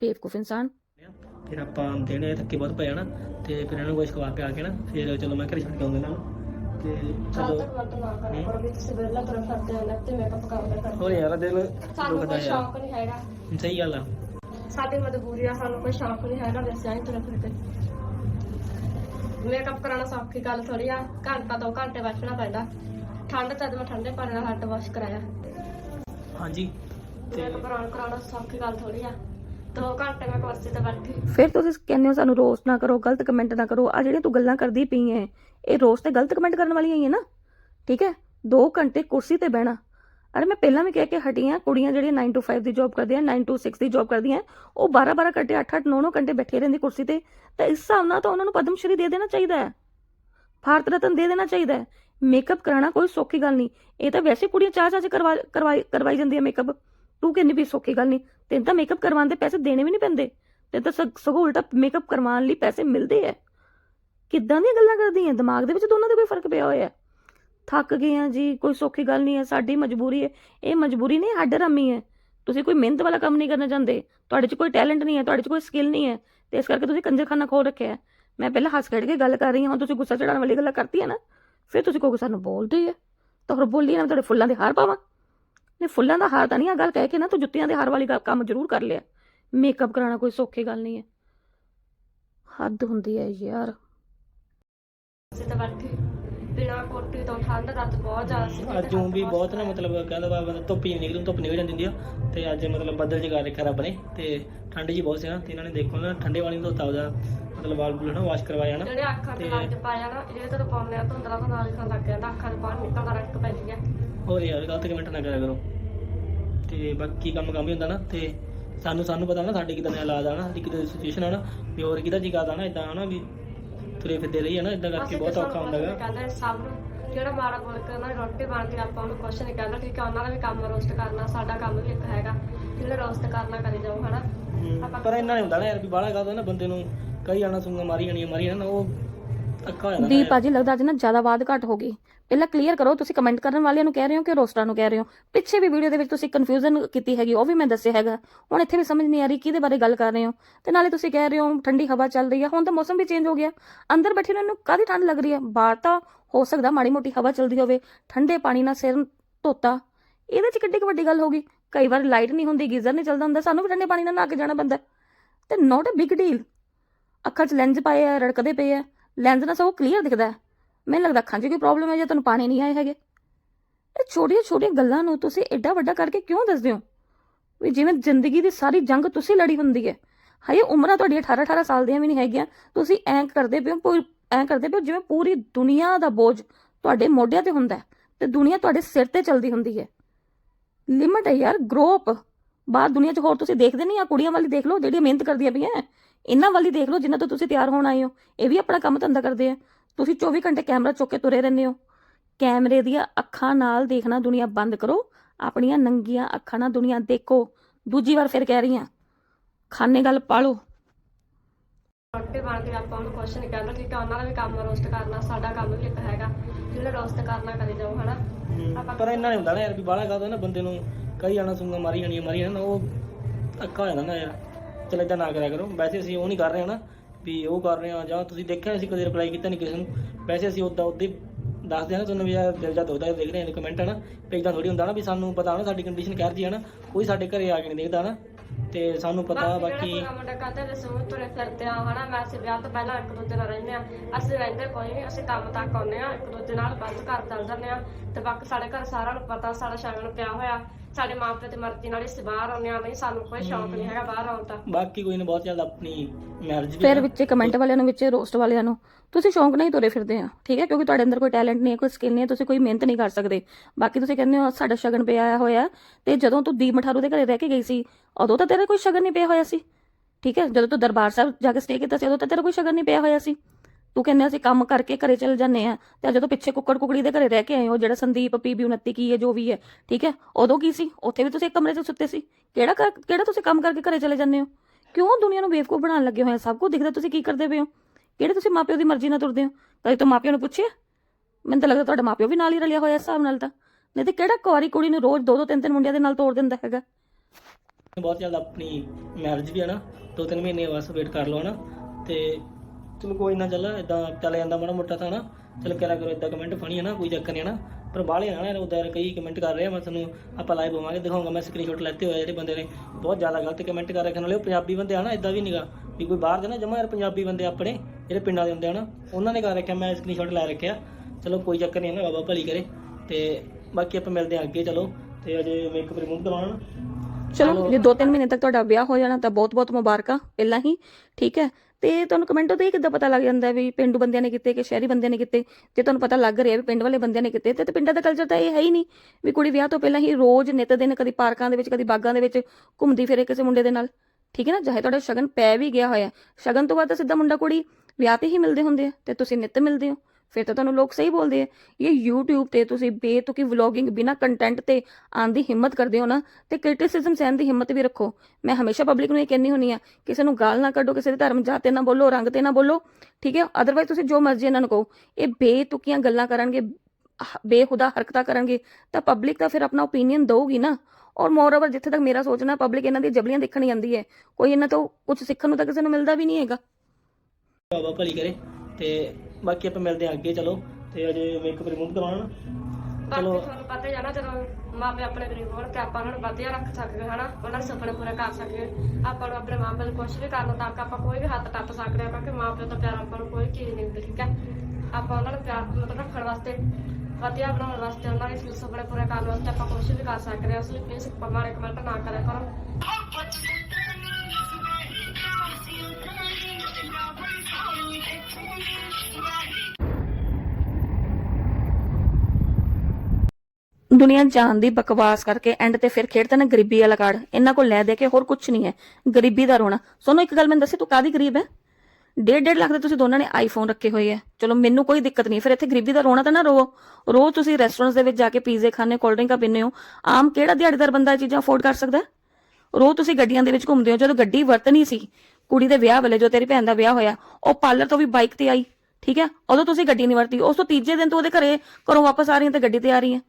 ਬੇਵਕੂਫ ਇਨਸਾਨ। ਫਿਰ ਆਪਾਂ ਦੇਣੇ ਥੱਕੇ ਬਹੁਤ ਪਏ ਆ ਨਾ, ਤੇ ਫਿਰ ਇਹਨਾਂ ਨੂੰ ਕੁਝ ਖਵਾ ਕੇ ਕੇ ਨਾ, ਫਿਰ ਚਲੋ ਮੈਂ ਘਰੇ ਛੱਡ ਕੇ ਆਉਂਗਾ ਇਹਨਾਂ ਹੋਰ ਯਾਰ ਦਿਲ ਸਾਨੂੰ ਦੁਖਦਾ ਕੋਈ ਯਾਰ ਸ਼ੌਕ ਨਹੀਂ ਹੈਗਾ। ਸਹੀ ਗੱਲ ਆ। ਸਾਡੀ ਮਜਬੂਰੀ ਆ ਸਾਨੂੰ ਕੋਈ ਸ਼ੌਕ ਨਹੀਂ ਹੈਗਾ ਵੈਸੇ ਆਈ ਤੁਰ ਫਿਰਦੇ ਮੇਕਅਪ ਕਰਾਉਣਾ ਸੌਖੀ ਗੱਲ ਥੋੜੀ ਆ ਘੰਟਾ ਦੋ ਘੰਟੇ ਬੈਠਣਾ ਪੈਂਦਾ। ਠੰਡ ਤਦ ਮੈਂ ਠੰਡੇ ਪਾਣੀ ਨਾਲ ਹੱਡ ਵਾਸ਼ ਕਰਾਇਆ। ਹਾਂਜੀ। ਮੇਕਅਪ ਕਰਾਉਣ ਕਰਾਉਣਾ ਸੌਖੀ ਗੱਲ ਥੋੜੀ ਆ। ਦੋ ਘੰਟੇ ਮੈਂ ਕੁਰਸੀ ਤੇ ਬੈਠੀ। ਫਿਰ ਤੁਸੀਂ ਕਹਿੰਦੇ ਹੋ ਸਾਨੂੰ ਰੋਸਟ ਨਾ ਕਰੋ, ਗਲਤ ਕਮੈਂਟ ਨਾ ਕਰੋ। ਆ ਜਿਹੜੀਆਂ ਤੂੰ ਗੱਲਾਂ ਕਰਦੀ ਪਈ ਐ ਇਹ ਰੋਸਟ ਤੇ ਗਲਤ ਕਮੈਂਟ ਕਰਨ ਵਾਲੀਆਂ ਹੀ ਹੈ ਨਾ। ਠੀਕ ਹੈ? 2 ਘੰਟੇ ਕੁਰਸੀ ਤੇ ਬਹਿਣਾ। ਅਰੇ ਮੈਂ ਪਹਿਲਾਂ ਵੀ ਕਹਿ ਕੇ ਹਟੀ ਆ ਕੁੜੀਆਂ ਜਿਹੜੀਆਂ 9 to 5 ਦੀ ਜੌਬ ਕਰਦੀਆਂ 9 to 6 ਦੀ ਜੌਬ ਕਰਦੀਆਂ, ਉਹ 12 12 ਘੰਟੇ 8 8 9 9 ਘੰਟੇ ਬੈਠੇ ਰਹਿੰਦੀ ਕੁਰਸੀ ਤੇ। ਤਾਂ ਇਸ ਹਿਸਾਬ ਨਾਲ ਤਾਂ ਉਹਨਾਂ ਨੂੰ ਪਦਮ ਸ਼੍ਰੀ ਦੇ ਦੇਣਾ ਚਾਹੀਦਾ ਹੈ। ਭਾਰਤ ਰਤਨ ਦੇ ਦੇਣਾ ਚਾਹੀਦਾ ਹੈ। ਮੇਕਅਪ ਕਰਾਉਣਾ ਕੋਈ ਸੌਖੀ ਗੱਲ ਨਹੀਂ। ਇਹ ਤਾਂ ਵੈਸੇ ਕੁੜੀਆਂ ਚਾਹ ਚਾਹ ਚ ਕਰਵਾ ਕਰਵਾਈ ਕਰਵਾਈ ਜਾਂਦੀਆਂ ਮੇਕਅਪ ਤੂੰ ਕਹਿੰਦੀ ਵੀ ਸੌਖੀ ਗੱਲ ਨਹੀਂ, ਤੈਨੂੰ ਤਾਂ ਮੇਕਅਪ ਕਰਵਾਉਣ ਦੇ ਪੈਸੇ ਦੇਣੇ ਵੀ ਨਹੀਂ ਪੈਂਦੇ। ਤੇ ਤਾਂ ਸਗ- ਸਗੋਂ ਉਲਟਾ ਮੇਕਅਪ ਕਰਵਾਉਣ ਲਈ ਪੈਸੇ ਮਿਲਦੇ ਐ ਕਿੱਦਾਂ ਦੀਆਂ ਗੱਲਾਂ ਕਰਦੀ ਐ ਦਿਮਾਗ ਦੇ ਵਿੱਚ ਦੋਨਾਂ ਦੇ ਕੋਈ ਫ਼ਰਕ ਪਿਆ ਹੋਇਆ। ਹੈ? ਥੱਕ ਗਏ ਆ ਜੀ, ਕੋਈ ਸੌਖੀ ਗੱਲ ਨਹੀਂ ਹੈ ਸਾਡੀ ਮਜਬੂਰੀ ਹੈ। ਇਹ ਮਜਬੂਰੀ ਨਹੀਂ ਹੱਡ ਰਮੀ ਹੈ। ਤੁਸੀਂ ਕੋਈ ਮਿਹਨਤ ਵਾਲਾ ਕੰਮ ਨਹੀਂ ਕਰਨਾ ਚਾਹੁੰਦੇ। ਤੁਹਾਡੇ 'ਚ ਕੋਈ ਟੈਲੈਂਟ ਨਹੀਂ ਹੈ, ਤੁਹਾਡੇ 'ਚ ਕੋਈ ਸਕਿੱਲ ਨਹੀਂ ਹੈ। ਤੇ ਇਸ ਕਰਕੇ ਤੁਸੀਂ ਕੰਜਰਖਾਨਾ ਖੋਲ ਰੱਖਿਆ ਹੈ। ਮੈਂ ਪਹਿਲਾਂ ਹੱਸ ਖੇਡ ਕੇ ਗੱਲ ਕਰ ਰਹੀ ਹਾਂ, ਹੁਣ ਤੁਸੀਂ ਗੁੱਸਾ ਚੜਾਉਣ ਵਾਲੀ ਗੱਲਾਂ ਕਰਤੀ ਹੈ ਨਾ, ਫਿਰ ਤੁਸੀਂ ਕਹੋਗੇ ਸਾਨੂੰ ਬੋਲਦੇ ਹੈ ਤਾਂ ਹੋਰ ਬੋਲੀ ਨਾ, ਮੈਂ ਤੁਹਾਡੇ ਫੁੱਲਾਂ ਦੇ ਹਾਰ ਪਾਵਾਂ। ਨਹੀਂ ਫੁੱਲਾਂ ਦਾ ਹਾਰ ਤਾਂ ਨਹੀਂ ਆ ਗੱਲ ਕਹਿ ਕੇ ਨਾ ਤੂੰ ਜੁੱਤੀਆਂ ਦੇ ਹਾਰ ਵਾਲੀ ਗੱਲ- ਕੰਮ ਜ਼ਰੂਰ ਕਰ ਲਿਆ। ਮੇਕਅਪ ਕਰਾਉਣਾ ਕੋਈ ਸੌਖੀ ਗੱਲ ਨਹੀਂ ਹੈ। ਹੱਦ ਹੁੰਦੀ ਹੈ ਯਾਰ। ਕੁਰਸੀ ਤੇ ਬੈਠੀ ਬਿਨਾ ਕੋਟੀ ਤੋਂ ਠੰਡ ਰਾਤ ਬਹੁਤ ਜ਼ਿਆਦਾ ਸੀ। ਅੱਜ ਊਂ ਵੀ ਬਹੁਤ ਨਾ ਮਤਲਬ ਕਹਿੰਦਾ ਵਾ ਬੰਦਾ ਧੁੱਪ ਹੀ ਨਿਕਲੂ ਧੁੱਪ ਨਿਕਲ ਜਾਂਦੀ ਹੁੰਦੀ ਆ। ਤੇ ਅੱਜ ਮਤਲਬ ਬੱਦਲ ਜਿਹਾ ਕਰ ਰੱਖਿਆ ਰੱਬ ਨੇ ਤੇ ਠੰਡ ਜੀ ਬਹੁਤ ਸੀ ਨਾ ਤੇ ਇਹਨਾਂ ਨੇ ਦੇਖੋ ਨਾ ਠੰਡੇ ਵਾਲੀ ਨੂੰ ਧੋਤਾ ਉਹਦਾ ਮਤਲਬ ਵਾਲ ਬੁਲ ਨਾ ਵਾਸ਼ ਕਰਵਾਇਆ ਨਾ ਜਿਹੜੇ ਅੱਖਾਂ ਤੇ ਤੇ- ਲੱਗ ਪਾਇਆ ਨਾ ਜਿਹੜੇ ਤੋਂ ਪਾਉਂਦੇ ਆ ਧੁੰਦਲਾ ਤੋਂ ਨਾਲ ਖਾਣ ਲੱਗ ਜਾਂਦਾ ਅੱਖਾਂ ਦੇ ਬਾਹਰ ਨਿਕਲਦਾ ਰੱਖ ਪੈਂਦੀ ਆ। ਹੋਰ ਯਾਰ ਗਲਤ ਕਮੈਂਟ ਨਾ ਕਰਿਆ ਕਰੋ। ਤੇ ਬਾਕੀ ਕੰਮ ਕੰਮ ਹੀ ਹੁੰਦਾ ਨਾ ਤੇ ਸਾਨੂੰ ਸਾਨੂੰ ਪਤਾ ਨਾ ਸਾਡੇ ਕਿਦਾਂ ਦੇ ਹਾਲਾਤ ਆ ਨਾ ਸਾਡੀ ਕਿਦਾਂ ਦੀ ਸਿਚੁਏਸ਼ਨ ਆ ਨਾ ਵੀ ਹੋਰ ਕਿਹਦਾ ਜੀ ਕਰਦਾ ਨਾ ਇਦਾਂ ਹਨਾ ਵੀ ਤੁਰੇ ਫਿਰਦੇ ਰਹੀ ਆ ਨਾ ਇਦਾਂ ਕਰਕੇ ਬਹੁਤ ਔਖਾ ਹੁੰਦਾ ਕੁਛ ਗਾ ਨਹੀਂ ਕਹਿੰਦੇ ਸਭ ਨੂੰ ਜਿਹੜਾ ਮਾੜਾ ਬੋਲ ਕੇ ਉਹਨਾਂ ਦੀ ਰੋਟੀ ਬਣਦੀ ਆਪਾਂ ਉਹਨੂੰ ਕੁਛ ਨਹੀਂ ਕਹਿੰਦਾ ਠੀਕ ਆ ਉਹਨਾਂ ਦਾ ਵੀ ਕੰਮ ਰੋਸਟ ਕਰਨਾ ਸਾਡਾ ਕੰਮ ਵੀ ਇੱਕ ਹੈਗਾ ਜਿਹੜੇ ਰੋਸਟ ਕਰਨਾ ਕਰੀ ਜਾਓ ਹਨਾ। ਹਮ, ਪਰ ਇੰਨਾ ਨਹੀਂ ਹੁੰਦਾ ਨਾ ਯਾਰ ਵੀ ਬਾਹਲਾ ਕਰਦਾ ਨਾ ਬੰਦੇ ਨੂੰ ਕਈ ਜਾਣਾ ਸੁੰਗਾ ਮਾਰੀ ਜਾਣੀਆਂ ਮਾਰੀ ਜਾਣਾ ਉਹ ਯਾਰ। ਭਾਜੀ ਲੱਗਦਾ ਅੱਜ ਨਾ ਜ਼ਿਆਦਾ ਬਾਤ ਘੱਟ ਹੋ ਗਈ। ਪਹਿਲਾਂ ਕਲੀਅਰ ਕਰੋ ਤੁਸੀਂ ਕਮੈਂਟ ਕਰਨ ਵਾਲਿਆਂ ਨੂੰ ਕਹਿ ਰਹੇ ਹੋ ਕਿ ਰੋਸਟਰਾਂ ਨੂੰ ਕਹਿ ਰਹੇ ਹੋ? ਪਿੱਛੇ ਵੀ ਵੀਡੀਓ ਦੇ ਵਿੱਚ ਤੁਸੀਂ ਕਨਫਿਊਜ਼ਨ ਕੀਤੀ ਹੈਗੀ ਉਹ ਵੀ ਮੈਂ ਦੱਸਿਆ ਹੈਗਾ। ਹੁਣ ਇੱਥੇ ਵੀ ਸਮਝ ਨਹੀਂ ਆ ਰਹੀ ਕਿਹਦੇ ਬਾਰੇ ਗੱਲ ਕਰ ਰਹੇ ਹੋ। ਤੇ ਨਾਲੇ ਤੁਸੀਂ ਕਹਿ ਰਹੇ ਹੋ ਠੰਡੀ ਹਵਾ ਚੱਲ ਰਹੀ ਹੈ ਹੁਣ ਤਾਂ ਮੌਸਮ ਵੀ ਚੇਂਜ ਹੋ ਗਿਆ। ਅੰਦਰ ਬੈਠੇ ਨੂੰ ਕਾਹਦੀ ਠੰਡ ਲੱਗ ਰਹੀ ਹੈ ਬਾਹਰ ਤਾਂ ਹੋ ਸਕਦਾ ਮਾੜੀ ਮੋਟੀ ਹਵਾ ਚੱਲਦੀ ਹੋਵੇ ਠੰਡੇ ਪਾਣੀ ਨਾਲ ਸਿਰ ਧੋਤਾ। ਇਹਦੇ ਚ ਕਿੱਡੀ ਕੁ ਵੱਡੀ ਗੱਲ ਹੋ ਗਈ। ਕਈ ਵਾਰ ਲਾਈਟ ਨਹੀਂ ਹੁੰਦੀ ਗੀਜ਼ਰ ਨਹੀਂ ਚੱਲਦਾ ਹੁੰਦਾ ਸਾਨੂੰ ਵੀ ਠੰਡੇ ਪਾਣੀ ਨਾਲ ਨਹਾ ਕੇ ਜਾਣਾ ਪੈਂਦਾ। ਤੇ ਨੋਟ ਅ ਬਿਗ ਡੀਲ ਅੱਖਾਂ 'ਚ ਲੈਂਸ ਪਾਏ ਆ ਰੜਕਦੇ ਪਏ ਆ। ਲੈਂਸ ਨਾਲ ਸਭ ਕਲੀਅਰ ਦਿਖਦਾ ਹੈ। ਮੈਨੂੰ ਲੱਗਦਾ ਅੱਖਾਂ 'ਚ ਕੋਈ ਪ੍ਰੋਬਲਮ ਹੈ ਜਾਂ ਤੁਹਾਨੂੰ ਪਾਣੀ ਨਹੀਂ ਆਏ ਹੈਗੇ। ਇਹ ਛੋਟੀਆਂ ਛੋਟੀਆਂ ਗੱਲਾਂ ਨੂੰ ਤੁਸੀਂ ਐਡਾ ਵੱਡਾ ਕਰਕੇ ਕਿਉਂ ਦੱਸਦੇ ਹੋ? ਵੀ ਜਿਵੇਂ ਜ਼ਿੰਦਗੀ ਦੀ ਸਾਰੀ ਜੰਗ ਤੁਸੀਂ ਲੜੀ ਹੁੰਦੀ ਹੈ। ਹਾਏ, ਉਮਰਾਂ ਤੁਹਾਡੀ 18 18 ਸਾਲ ਦੀਆਂ ਵੀ ਨਹੀਂ ਹੈਗੀਆਂ। ਤੁਸੀਂ ਐਂ ਕਰਦੇ ਪਿਓ ਪੂ- ਐਂ ਕਰਦੇ ਪਿਓ ਜਿਵੇਂ ਪੂਰੀ ਦੁਨੀਆ ਦਾ ਬੋਝ ਤੁਹਾਡੇ ਮੋਢਿਆਂ ਤੇ ਹੁੰਦਾ ਹੈ ਤੇ ਦੁਨੀਆ ਤੁਹਾਡੇ ਸਿਰ ਤੇ ਚੱਲਦੀ ਹੁੰਦੀ ਹੈ। ਲਿਮਟ ਹੈ ਯਾਰ ਗਰੋਪ ਬਾਹਰ ਦੁਨੀਆ 'ਚ ਹੋਰ ਤੁਸੀਂ ਦੇਖਦੇ ਨਹੀਂ ਆ ਕੁੜੀਆਂ ਵਾਲੀ ਦੇਖ ਲਓ ਜਿਹੜੀਆਂ ਮਿਹਨਤ ਕਰਦੀਆਂ ਪਈਆਂ। ਇਹਨਾਂ ਵਾਲੀ ਦੇਖ ਲਓ ਜਿਨ੍ਹਾਂ ਤੋਂ ਤੁਸੀਂ ਤਿਆਰ ਹੋਣ ਆਏ ਹੋ। ਇਹ ਵੀ ਆਪਣਾ ਕੰਮ ਧੰਦਾ ਕਰਦੇ ਆ। ਤੁਸੀਂ 24 ਘੰਟੇ ਕੈਮਰਾ ਚੁੱਕ ਕੇ ਤੁਰੇ ਰਹਿੰਦੇ ਹੋ। ਕੈਮਰੇ ਦੀਆਂ ਅੱਖਾਂ ਨਾਲ ਦੇਖਣਾ ਦੁਨੀਆ ਬੰਦ ਕਰੋ। ਆਪਣੀਆਂ ਨੰਗੀਆਂ ਅੱਖਾਂ ਨਾਲ ਦੁਨੀਆ ਦੇਖੋ। ਦੂਜੀ ਵਾਰ ਫਿਰ ਕਹਿ ਰਹੀ ਹਾਂ ਖਾਨੇ ਗੱਲ ਪਾਲੋ। ਰੋਟੀ ਬਣ ਕੇ ਆਪਾਂ ਉਹਨੂੰ ਕੁਛ ਨਹੀਂ ਕਹਿੰਦਾ ਕਿ ਉਹਨਾਂ ਦਾ ਵੀ ਕੰਮ ਰੋਸਟ ਕਰਨਾ ਸਾਡਾ ਕੰਮ ਵੀ ਇੱਕ ਹੈਗਾ। ਜਿਹਨੇ ਰੋਸਟ ਕਰਨਾ ਕਰੀ ਜਾਓ ਹਨਾ? ਆਪਾਂ ਪਰ ਇੰਨਾ ਨਹੀਂ ਹੁੰਦਾ ਨਾ ਯਾਰ ਵੀ ਬਾਹਲਾ ਕਰਦਾ ਨਾ ਬੰਦੇ ਨੂੰ ਕਈ ਜਾਣਾ ਸੁਣਨਾ ਮਾਰੀ ਜਾਣੀ ਮਾਰੀ ਜਾਣਾ ਉਹ ਅੱਕਾ ਹੋ ਜਾਂਦਾ ਨਾ ਯਾਰ। ਚਲ ਏਦਾਂ ਨਾ ਕਰਿਆ ਕਰੋ। ਵੈਸੇ ਅਸੀਂ ਉਹ ਨਹੀਂ ਕਰ ਰਹੇ ਹਾਂ ਨਾ ਵੀ ਉਹ ਕਰ ਰਹੇ ਹਾਂ ਜਾਂ ਤੁਸੀਂ ਦੇਖਿਆ ਅਸੀਂ ਕਦੇ ਰਿਪਲਾਈ ਕੀਤਾ ਨਹੀਂ ਕਿਸੇ ਨੂੰ। ਵੈਸੇ ਅਸੀਂ ਉਦਾਂ ਉਦਾਂ ਦੱਸਦੇ ਹਾਂ ਨਾ ਤੁਹਾਨੂੰ ਵੀ ਯਾਰ ਦਿਲ ਜਾ ਦੁਖਦਾ ਦੇਖ ਰਹੇ ਹਾਂ ਕਮੈਂਟ ਹੈ ਨਾ ਵੀ ਇਦਾਂ ਥੋੜੀ ਹੁੰਦਾ ਨਾ ਵੀ ਸਾਨੂੰ ਪਤਾ ਨਾ ਸਾਡੀ ਕੰਡੀਸ਼ਨ ਕਹਿ ਜੀ ਹੈ ਨਾ ਕੋਈ ਸਾਡੇ ਘਰੇ ਆ ਕੇ ਨਹੀਂ ਦੇਖਦਾ ਨਾ ਤੇ ਸਾਨੂੰ ਪਤਾ ਬਾਕੀ ਜਿਹੜਾ ਮੁੰਡਾ ਕਹਿੰਦੇ ਵੀ ਸਮੂਹ ਤੁਰੇ ਫਿਰਦੇ ਆ ਹਨਾ ਮੈਂ ਅਸੀਂ ਵਿਆਹ ਤੋਂ ਪਹਿਲਾਂ ਇੱਕ ਦੂਜੇ ਨਾਲ ਰਹਿੰਦੇ ਆ ਅਸੀਂ ਰਹਿੰਦੇ ਕੋਈ ਨਹੀਂ ਅਸੀਂ ਕੰਮ ਤੱਕ ਆਉਂਦੇ ਆ ਇੱਕ ਦੂਜੇ ਨਾਲ ਬੰਦ ਘਰ ਚੱਲ ਜਾਂਦੇ ਆ ਤੇ ਬਾਕੀ ਸਾਡੇ ਘਰ ਸਾਰਿਆਂ ਨੂੰ ਪਤਾ ਸਾਡਾ ਸ਼ਗਨ ਪਿਆ ਹੋਇਆ। ਸਾਡੇ ਮਾਪੇ ਦੀ ਮਰਜ਼ੀ ਨਾਲ ਅਸੀਂ ਬਾਹਰ ਆਉਂਦੇ ਆ ਨਹੀਂ ਸਾਨੂੰ ਕੋਈ ਸ਼ੌਂਕ ਨਹੀਂ ਹੈਗਾ ਬਾਹਰ ਆਉਣ ਦਾ। ਬਾਕੀ ਕੋਈ ਨਾ ਬਹੁਤ ਜ਼ਿਆਦਾ ਆਪਣੀ ਮੈਰਿਜ ਵੀ ਫਿਰ। ਵਿੱਚ ਕਮੈਂਟ ਵਾਲਿਆਂ ਨੂੰ ਵਿੱਚ ਰੋਸਟ ਵਾਲਿਆਂ ਨੂੰ। ਤੁਸੀਂ ਸ਼ੌਂਕ ਨਹੀਂ ਤੁਰੇ ਫਿਰਦੇ ਆ ਠੀਕ ਹੈ? ਕਿਉਂਕਿ ਤੁਹਾਡੇ ਅੰਦਰ ਕੋਈ ਟੈਲੈਂਟ ਨਹੀਂ ਹੈ ਕੋਈ ਸਕਿੱਲ ਨਹੀਂ ਹੈ ਤੁਸੀਂ ਕੋਈ ਮਿਹਨਤ ਨਹੀਂ ਕਰ ਸਕਦੇ। ਬਾਕੀ ਤੁਸੀਂ ਕਹਿੰਦੇ ਹੋ ਸਾਡਾ ਸ਼ਗਨ ਪਿਆ ਹੋਇਆ ਤੇ ਜਦੋਂ ਤੂੰ ਦੀਪ ਮਠਾਰੂ ਦੇ ਘਰੇ ਰਹਿ ਕੇ ਗਈ ਸੀ ਉਦੋਂ ਤਾਂ ਤੇਰਾ ਕੋਈ ਸ਼ਗਨ ਨਹੀਂ ਪਿਆ ਹੋਇਆ ਸੀ ਠੀਕ ਹੈ? ਜਦੋਂ ਤੂੰ ਦਰਬਾਰ ਸਾਹਿਬ ਜਾ ਕੇ ਸਟੇ ਕੀਤਾ ਸੀ ਉਦੋਂ ਤਾਂ ਤੇਰਾ ਕੋਈ ਸ਼ਗਨ ਨਹੀਂ ਪਿਆ ਹੋਇਆ ਸੀ। ਤੂੰ ਕਹਿੰਦੇ ਅਸੀਂ ਕੰਮ ਕਰਕੇ ਘਰੇ ਚਲ ਜਾਂਦੇ ਆ। ਤੇ ਜਦੋਂ ਪਿੱਛੇ ਕੁੱਕੜ ਕੁਕੜੀ ਦੇ ਘਰੇ ਰਹਿ ਕੇ ਆਏ ਹੋ, ਜਿਹੜਾ ਸੰਦੀਪ, ਪੀਬੀ 29 ਕੀ ਹੈ, ਜੋ ਵੀ ਹੈ, ਠੀਕ ਹੈ? ਉਦੋਂ ਕੀ ਸੀ? ਉੱਥੇ ਵੀ ਤੁਸੀਂ ਇੱਕ ਕਮਰੇ 'ਚ ਸੁੱਤੇ ਸੀ। ਕਿਹੜਾ ਕਿਹੜਾ ਤੁਸੀਂ ਕੰਮ ਕਰਕੇ ਘਰੇ ਚਲੇ ਜਾਂਦੇ ਹੋ? ਕਿਉਂ ਦੁਨੀਆ ਨੂੰ ਬੇਵਕੂਫ ਬਣਾਉਣ ਲੱਗੇ ਹੋਏ ਸਭ ਕੁਝ ਦਿਖਦਾ, ਤੁਸੀਂ ਕੀ ਕਰਦੇ ਪਏ ਹੋ? ਕਿਹੜੇ ਤੁਸੀਂ ਮਾਪਿਓ ਦੀ ਮਰਜ਼ੀ ਨਾਲ ਤੁਰਦੇ ਹੋ? ਕਦੇ ਤੋਂ ਮਾਪਿਓ ਨੂੰ ਪੁੱਛਿਆ? ਮੈਨੂੰ ਤਾਂ ਲੱਗਦਾ ਤੁਹਾਡਾ ਮਾਪਿਓ ਵੀ ਨਾਲ ਹੀ ਰਲਿਆ ਹੋਇਆ ਇਸ ਹਿਸਾਬ ਨਾਲ ਤਾਂ। ਨਹੀਂ ਤੇ ਕਿਹੜਾ ਕੁਆਰੀ ਕੁੜੀ ਨੂੰ ਰੋਜ਼ ਦੋ ਦੋ ਤਿੰਨ ਤਿੰਨ ਮੁੰਡਿਆਂ ਦੇ ਨਾਲ ਤੋੜ ਦਿੰਦਾ ਹੈਗਾ? ਬਹੁਤ ਜ਼ਿਆਦਾ ਆਪਣੀ ਮੈਰਿਜ ਵੀ ਹੈ ਨਾ ਦੋ ਤਿੰਨ ਮਹੀਨੇ ਬਸ ਵੇਟ ਕਰ ਲਓ ਨਾ ਤੇ ਚਲੋ ਕੋਈ ਨਾ ਚੱਲ ਇਦਾਂ ਚੱਲ ਜਾਂਦਾ ਮਾੜਾ ਮੋਟਾ ਤਾਂ ਨਾ। ਚਲ ਕਰਿਆ ਕਰੋ ਇਦਾਂ ਕਮੈਂਟ ਫਣੀ ਹੈ ਨਾ ਕੋਈ ਚੱਕਰ ਨਹੀਂ ਹੈ ਨਾ। ਪਰ ਬਾਹਲੇ ਨਾ ਯਾਰ ਉਧਰ ਕਈ ਕਮੈਂਟ ਕਰ ਰਹੇ ਆ ਮੈਂ ਤੁਹਾਨੂੰ ਆਪਾਂ ਲਾਈਵ ਹੋਵਾਂਗੇ ਦਿਖਾਉਂਗਾ ਮੈਂ ਸਕਰੀਨਸ਼ਾਟ ਲੈਤੇ ਹੋਏ ਆ ਜਿਹੜੇ ਬੰਦੇ ਨੇ। ਬਹੁਤ ਜ਼ਿਆਦਾ ਗਲਤ ਕਮੈਂਟ ਕਰ ਰੱਖਣ ਵਾਲੇ ਉਹ ਪੰਜਾਬੀ ਬੰਦੇ ਆ ਨਾ ਇਦਾਂ ਵੀ ਨਹੀਂਗਾ ਵੀ ਕੋਈ ਬਾਹਰ ਦੇ ਨਾ ਜਮਾ ਯਾਰ ਪੰਜਾਬੀ ਬੰਦੇ ਆਪਣੇ ਜਿਹੜੇ ਪਿੰਡਾਂ ਦੇ ਹੁੰਦੇ ਆ ਨਾ ਉਹਨਾਂ ਨੇ ਕਰ ਰੱਖਿਆ ਮੈਂ ਸਕਰੀਨਸ਼ਾਟ ਲੈ ਰੱਖਿਆ। ਚਲੋ ਕੋਈ ਚੱਕਰ ਨਹੀਂ ਹੈ ਨਾ ਬਾਬਾ ਭਲੀ ਕਰੇ। ਤੇ ਬਾਕੀ ਆਪਾਂ ਮਿਲਦੇ ਹਾਂ ਅੱਗੇ ਚਲੋ। ਤੇ ਅਜੇ ਮੇਕਅਪ ਰਿਮੂਵ ਕਰਵਾਉਣਾ ਨਾ। ਚਲੋ ਜੇ ਦੋ ਤਿੰਨ ਮਹੀਨੇ ਤੱਕ ਤੁਹਾਡਾ ਵਿਆਹ ਹੋ ਜਾਣਾ ਤਾਂ ਬਹੁਤ ਬਹੁਤ ਮੁਬਾਰਕਾਂ ਪਹਿਲਾਂ ਹੀ ਠੀਕ ਹੈ? ਤੇ ਤੁਹਾਨੂੰ ਕਮੈਂਟਾਂ ਤੋਂ ਇਹ ਕਿੱਦਾਂ ਪਤਾ ਲੱਗ ਜਾਂਦਾ ਵੀ ਪਿੰਡੂ ਬੰਦਿਆਂ ਨੇ ਕੀਤੇ ਕਿ ਸ਼ਹਿਰੀ ਬੰਦਿਆਂ ਨੇ ਕੀਤੇ? ਜੇ ਤੁਹਾਨੂੰ ਪਤਾ ਲੱਗ ਰਿਹਾ ਵੀ ਪਿੰਡ ਵਾਲੇ ਬੰਦਿਆਂ ਨੇ ਕੀਤੇ, ਤੇ ਤੇ ਪਿੰਡਾਂ ਦਾ ਕਲਚਰ ਤਾਂ ਇਹ ਹੈ ਹੀ ਨਹੀਂ ਵੀ ਕੁੜੀ ਵਿਆਹ ਤੋਂ ਪਹਿਲਾਂ ਹੀ ਰੋਜ਼ ਨਿਤ ਦਿਨ ਕਦੀ ਪਾਰਕਾਂ ਦੇ ਵਿੱਚ, ਕਦੀ ਬਾਗਾਂ ਦੇ ਵਿੱਚ ਘੁੰਮਦੀ ਫਿਰੇ ਕਿਸੇ ਮੁੰਡੇ ਦੇ ਨਾਲ। ਠੀਕ ਹੈ ਨਾ? ਚਾਹੇ ਤੁਹਾਡਾ ਸ਼ਗਨ ਪੈ ਵੀ ਗਿਆ ਹੋਇਆ। ਸ਼ਗਨ ਤੋਂ ਬਾਅਦ ਤਾਂ ਸਿੱਧਾ ਮੁੰਡਾ ਕੁੜੀ ਵਿਆਹ ਤੇ ਹੀ ਮਿਲਦੇ ਹੁੰਦੇ ਆ, ਤੇ ਤੁਸੀਂ ਨਿਤ ਮਿਲਦੇ ਹੋ। ਫਿਰ ਤਾਂ ਤੁਹਾਨੂੰ ਲੋਕ ਸਹੀ ਬੋਲਦੇ ਆ। ਇਹ YouTube ਤੇ ਤੁਸੀਂ ਬੇਤੁਕੀ ਵਲੌਗਿੰਗ ਬਿਨਾ ਕੰਟੈਂਟ ਤੇ ਆਉਣ ਦੀ ਹਿੰਮਤ ਕਰਦੇ ਹੋ ਨਾ, ਤੇ ਕ੍ਰਿਟਿਸਿਜ਼ਮ ਸਹਿਣ ਦੀ ਹਿੰਮਤ ਵੀ ਰੱਖੋ। ਮੈਂ ਹਮੇਸ਼ਾ ਪਬਲਿਕ ਨੂੰ ਇਹ ਕਹਿੰਦੀ ਹੁੰਨੀ ਆ ਕਿਸੇ ਨੂੰ ਗਾਲ ਨਾ ਕੱਢੋ, ਕਿਸੇ ਦੇ ਧਰਮ ਜਾਤ ਤੇ ਨਾ ਬੋਲੋ, ਰੰਗ ਤੇ ਨਾ ਬੋਲੋ, ਠੀਕ ਹੈ? ਅਦਰਵਾਈਜ਼ ਤੁਸੀਂ ਜੋ ਮਰਜ਼ੀ ਇਹਨਾਂ ਨੂੰ ਕਹੋ, ਇਹ ਬੇਤੁਕੀਆਂ ਗੱਲਾਂ ਕਰਨਗੇ ਬੇਹੁਦਾ ਹਰਕਤਾਂ ਕਰਨਗੇ, ਤਾਂ ਪਬਲਿਕ ਤਾਂ ਫਿਰ ਆਪਣਾ ਓਪੀਨੀਅਨ ਦਊਗੀ ਨਾ। ਔਰ ਮੋਰਓਵਰ ਜਿੱਥੇ ਤੱਕ ਮੇਰਾ ਸੋਚਣਾ ਪਬਲਿਕ ਇਹਨਾਂ ਦੀ ਜਬਲੀਆਂ ਦੇਖਣ ਜਾਂਦੀ ਹੈ। ਕੋਈ ਇਹਨਾਂ ਤੋਂ ਕੁਝ ਸਿੱਖਣ ਨੂੰ ਤਾਂ ਕਿਸੇ ਨੂੰ ਮਿਲਦਾ ਵੀ ਨਹੀਂ ਹੈਗਾ। ਬਾਬਾ ਭਲੀ ਕਰੇ, ਤੇ ਬਾਕੀ ਆਪਾਂ ਮਿਲਦੇ ਹਾਂ ਅੱਗੇ ਚਲੋ। ਤੇ ਅਜੇ ਮੇਕਅਪ ਰਿਮੂਵ ਨਾ। ਬਾਕੀ ਚਲੋ। ਤੁਹਾਨੂੰ ਪਤਾ ਹੀ ਆ ਨਾ ਜਦੋਂ ਮਾਪੇ ਆਪਣੇ ਗਰੀਬ ਹੋਣ ਤੇ ਆਪਾਂ ਉਹਨਾਂ ਨੂੰ ਵਧੀਆ ਰੱਖ ਸਕਦੇ ਹਨਾ? ਉਹਨਾਂ ਦੇ ਸੁਪਨੇ ਪੂਰੇ ਕਰ ਸਕੀਏ ਆਪਾਂ ਨੂੰ ਆਪਣੇ ਮਾਪੇ ਨੂੰ ਕੁਝ ਵੀ ਕਰਨ ਤੱਕ ਆਪਾਂ ਕੋਈ ਵੀ ਹੱਥ ਟੱਪ ਸਕਦੇ ਆ ਕਿਉਂਕਿ ਮਾਪੇ ਤੋਂ ਪਿਆਰ ਆਪਾਂ ਨੂੰ ਕੋਈ ਚੀਜ਼ ਨਹੀਂ ਮਿਲਦੀ ਠੀਕ ਹੈ? ਆਪਾਂ ਉਹਨਾਂ ਨੂੰ ਪਿਆਰ ਮਤਲਬ ਰੱਖਣ ਵਾਸਤੇ ਵਧੀਆ ਬਣਾਉਣ ਵਾਸਤੇ ਉਹਨਾਂ ਦੇ ਸੁਪਨੇ ਪੂਰੇ ਕਰਨ ਵਾਸਤੇ ਆਪਾਂ ਕੁਝ ਵੀ ਕਰ ਸਕਦੇ ਹਾਂ। ਇਸ ਲਈ ਪਲੀਜ਼ ਕਮੈਂਟ ਨਾ ਕਰਿਆ ਕਰੋ। ਦੁਨੀਆ ਜਾਣ ਦੀ ਬਕਵਾਸ ਕਰਕੇ ਐਂਡ ਤੇ ਫਿਰ ਖੇਡਦੇ ਨੇ ਗਰੀਬੀ ਵਾਲਾ ਕਾਰਡ। ਇਹਨਾਂ ਕੋਲ ਲੈ ਦੇ ਕੇ ਹੋਰ ਕੁਝ ਨਹੀਂ ਹੈ। ਗਰੀਬੀ ਦਾ ਰੋਣਾ। ਸੋਨੂੰ ਇੱਕ ਗੱਲ ਮੈਨੂੰ ਦੱਸੀ, ਤੂੰ ਕਾਦੀ ਗਰੀਬ ਹੈ? ਡੇਢ ਡੇਢ ਲੱਖ ਦੇ ਤੁਸੀਂ ਦੋਨਾਂ ਨੇ ਆਈਫੋਨ ਰੱਖੇ ਹੋਏ ਆ ਚਲੋ, ਮੈਨੂੰ ਕੋਈ ਦਿੱਕਤ ਨਹੀਂ। ਫਿਰ ਇੱਥੇ ਗਰੀਬੀ ਦਾ ਰੋਣਾ ਤਾਂ ਨਾ ਰੋ ਰੋਜ਼ ਤੁਸੀਂ ਰੈਸਟੋਰੈਂਟਸ ਦੇ ਵਿੱਚ ਜਾ ਕੇ ਪੀਜ਼ੇ ਖਾਣੇ ਕੋਲਡ ਡਰਿੰਕਾਂ ਪੀਂਦੇ ਹੋ। ਆਮ ਕਿਹੜਾ ਦਿਹਾੜੀਦਾਰ ਬੰਦਾ ਇਹ ਚੀਜ਼ਾਂ ਅਫੋਰਡ ਕਰ ਸਕਦਾ ਰੋਜ਼ ਤੁਸੀਂ ਗੱਡੀਆਂ ਦੇ ਵਿੱਚ ਘੁੰਮਦੇ ਹੋ, ਜਦੋਂ ਗੱਡੀ ਵਰਤਣੀ ਸੀ, ਕੁੜੀ ਦੇ ਵਿਆਹ ਵੇਲੇ ਜੋ ਤੇਰੀ ਭੈਣ ਦਾ ਵਿਆਹ ਹੋਇਆ, ਉਹ ਪਾਰਲਰ ਤੋਂ ਵੀ ਬਾਈਕ ਤੇ ਆਈ, ਠੀਕ ਹੈ? ਉਦੋਂ ਤੁਸੀਂ ਗੱਡੀ ਨਹੀਂ ਵਰਤੀ, ਉਸ ਤੋਂ ਤੀਜੇ ਦਿਨ ਤੂੰ ਉਹਦੇ ਘਰੇ, ਘਰੋਂ ਵਾਪਸ ਆ ਰਹੀ ਹੈ ਤੇ ਗੱਡੀ ਤੇ ਆ ਰਹੀ ਹੈ।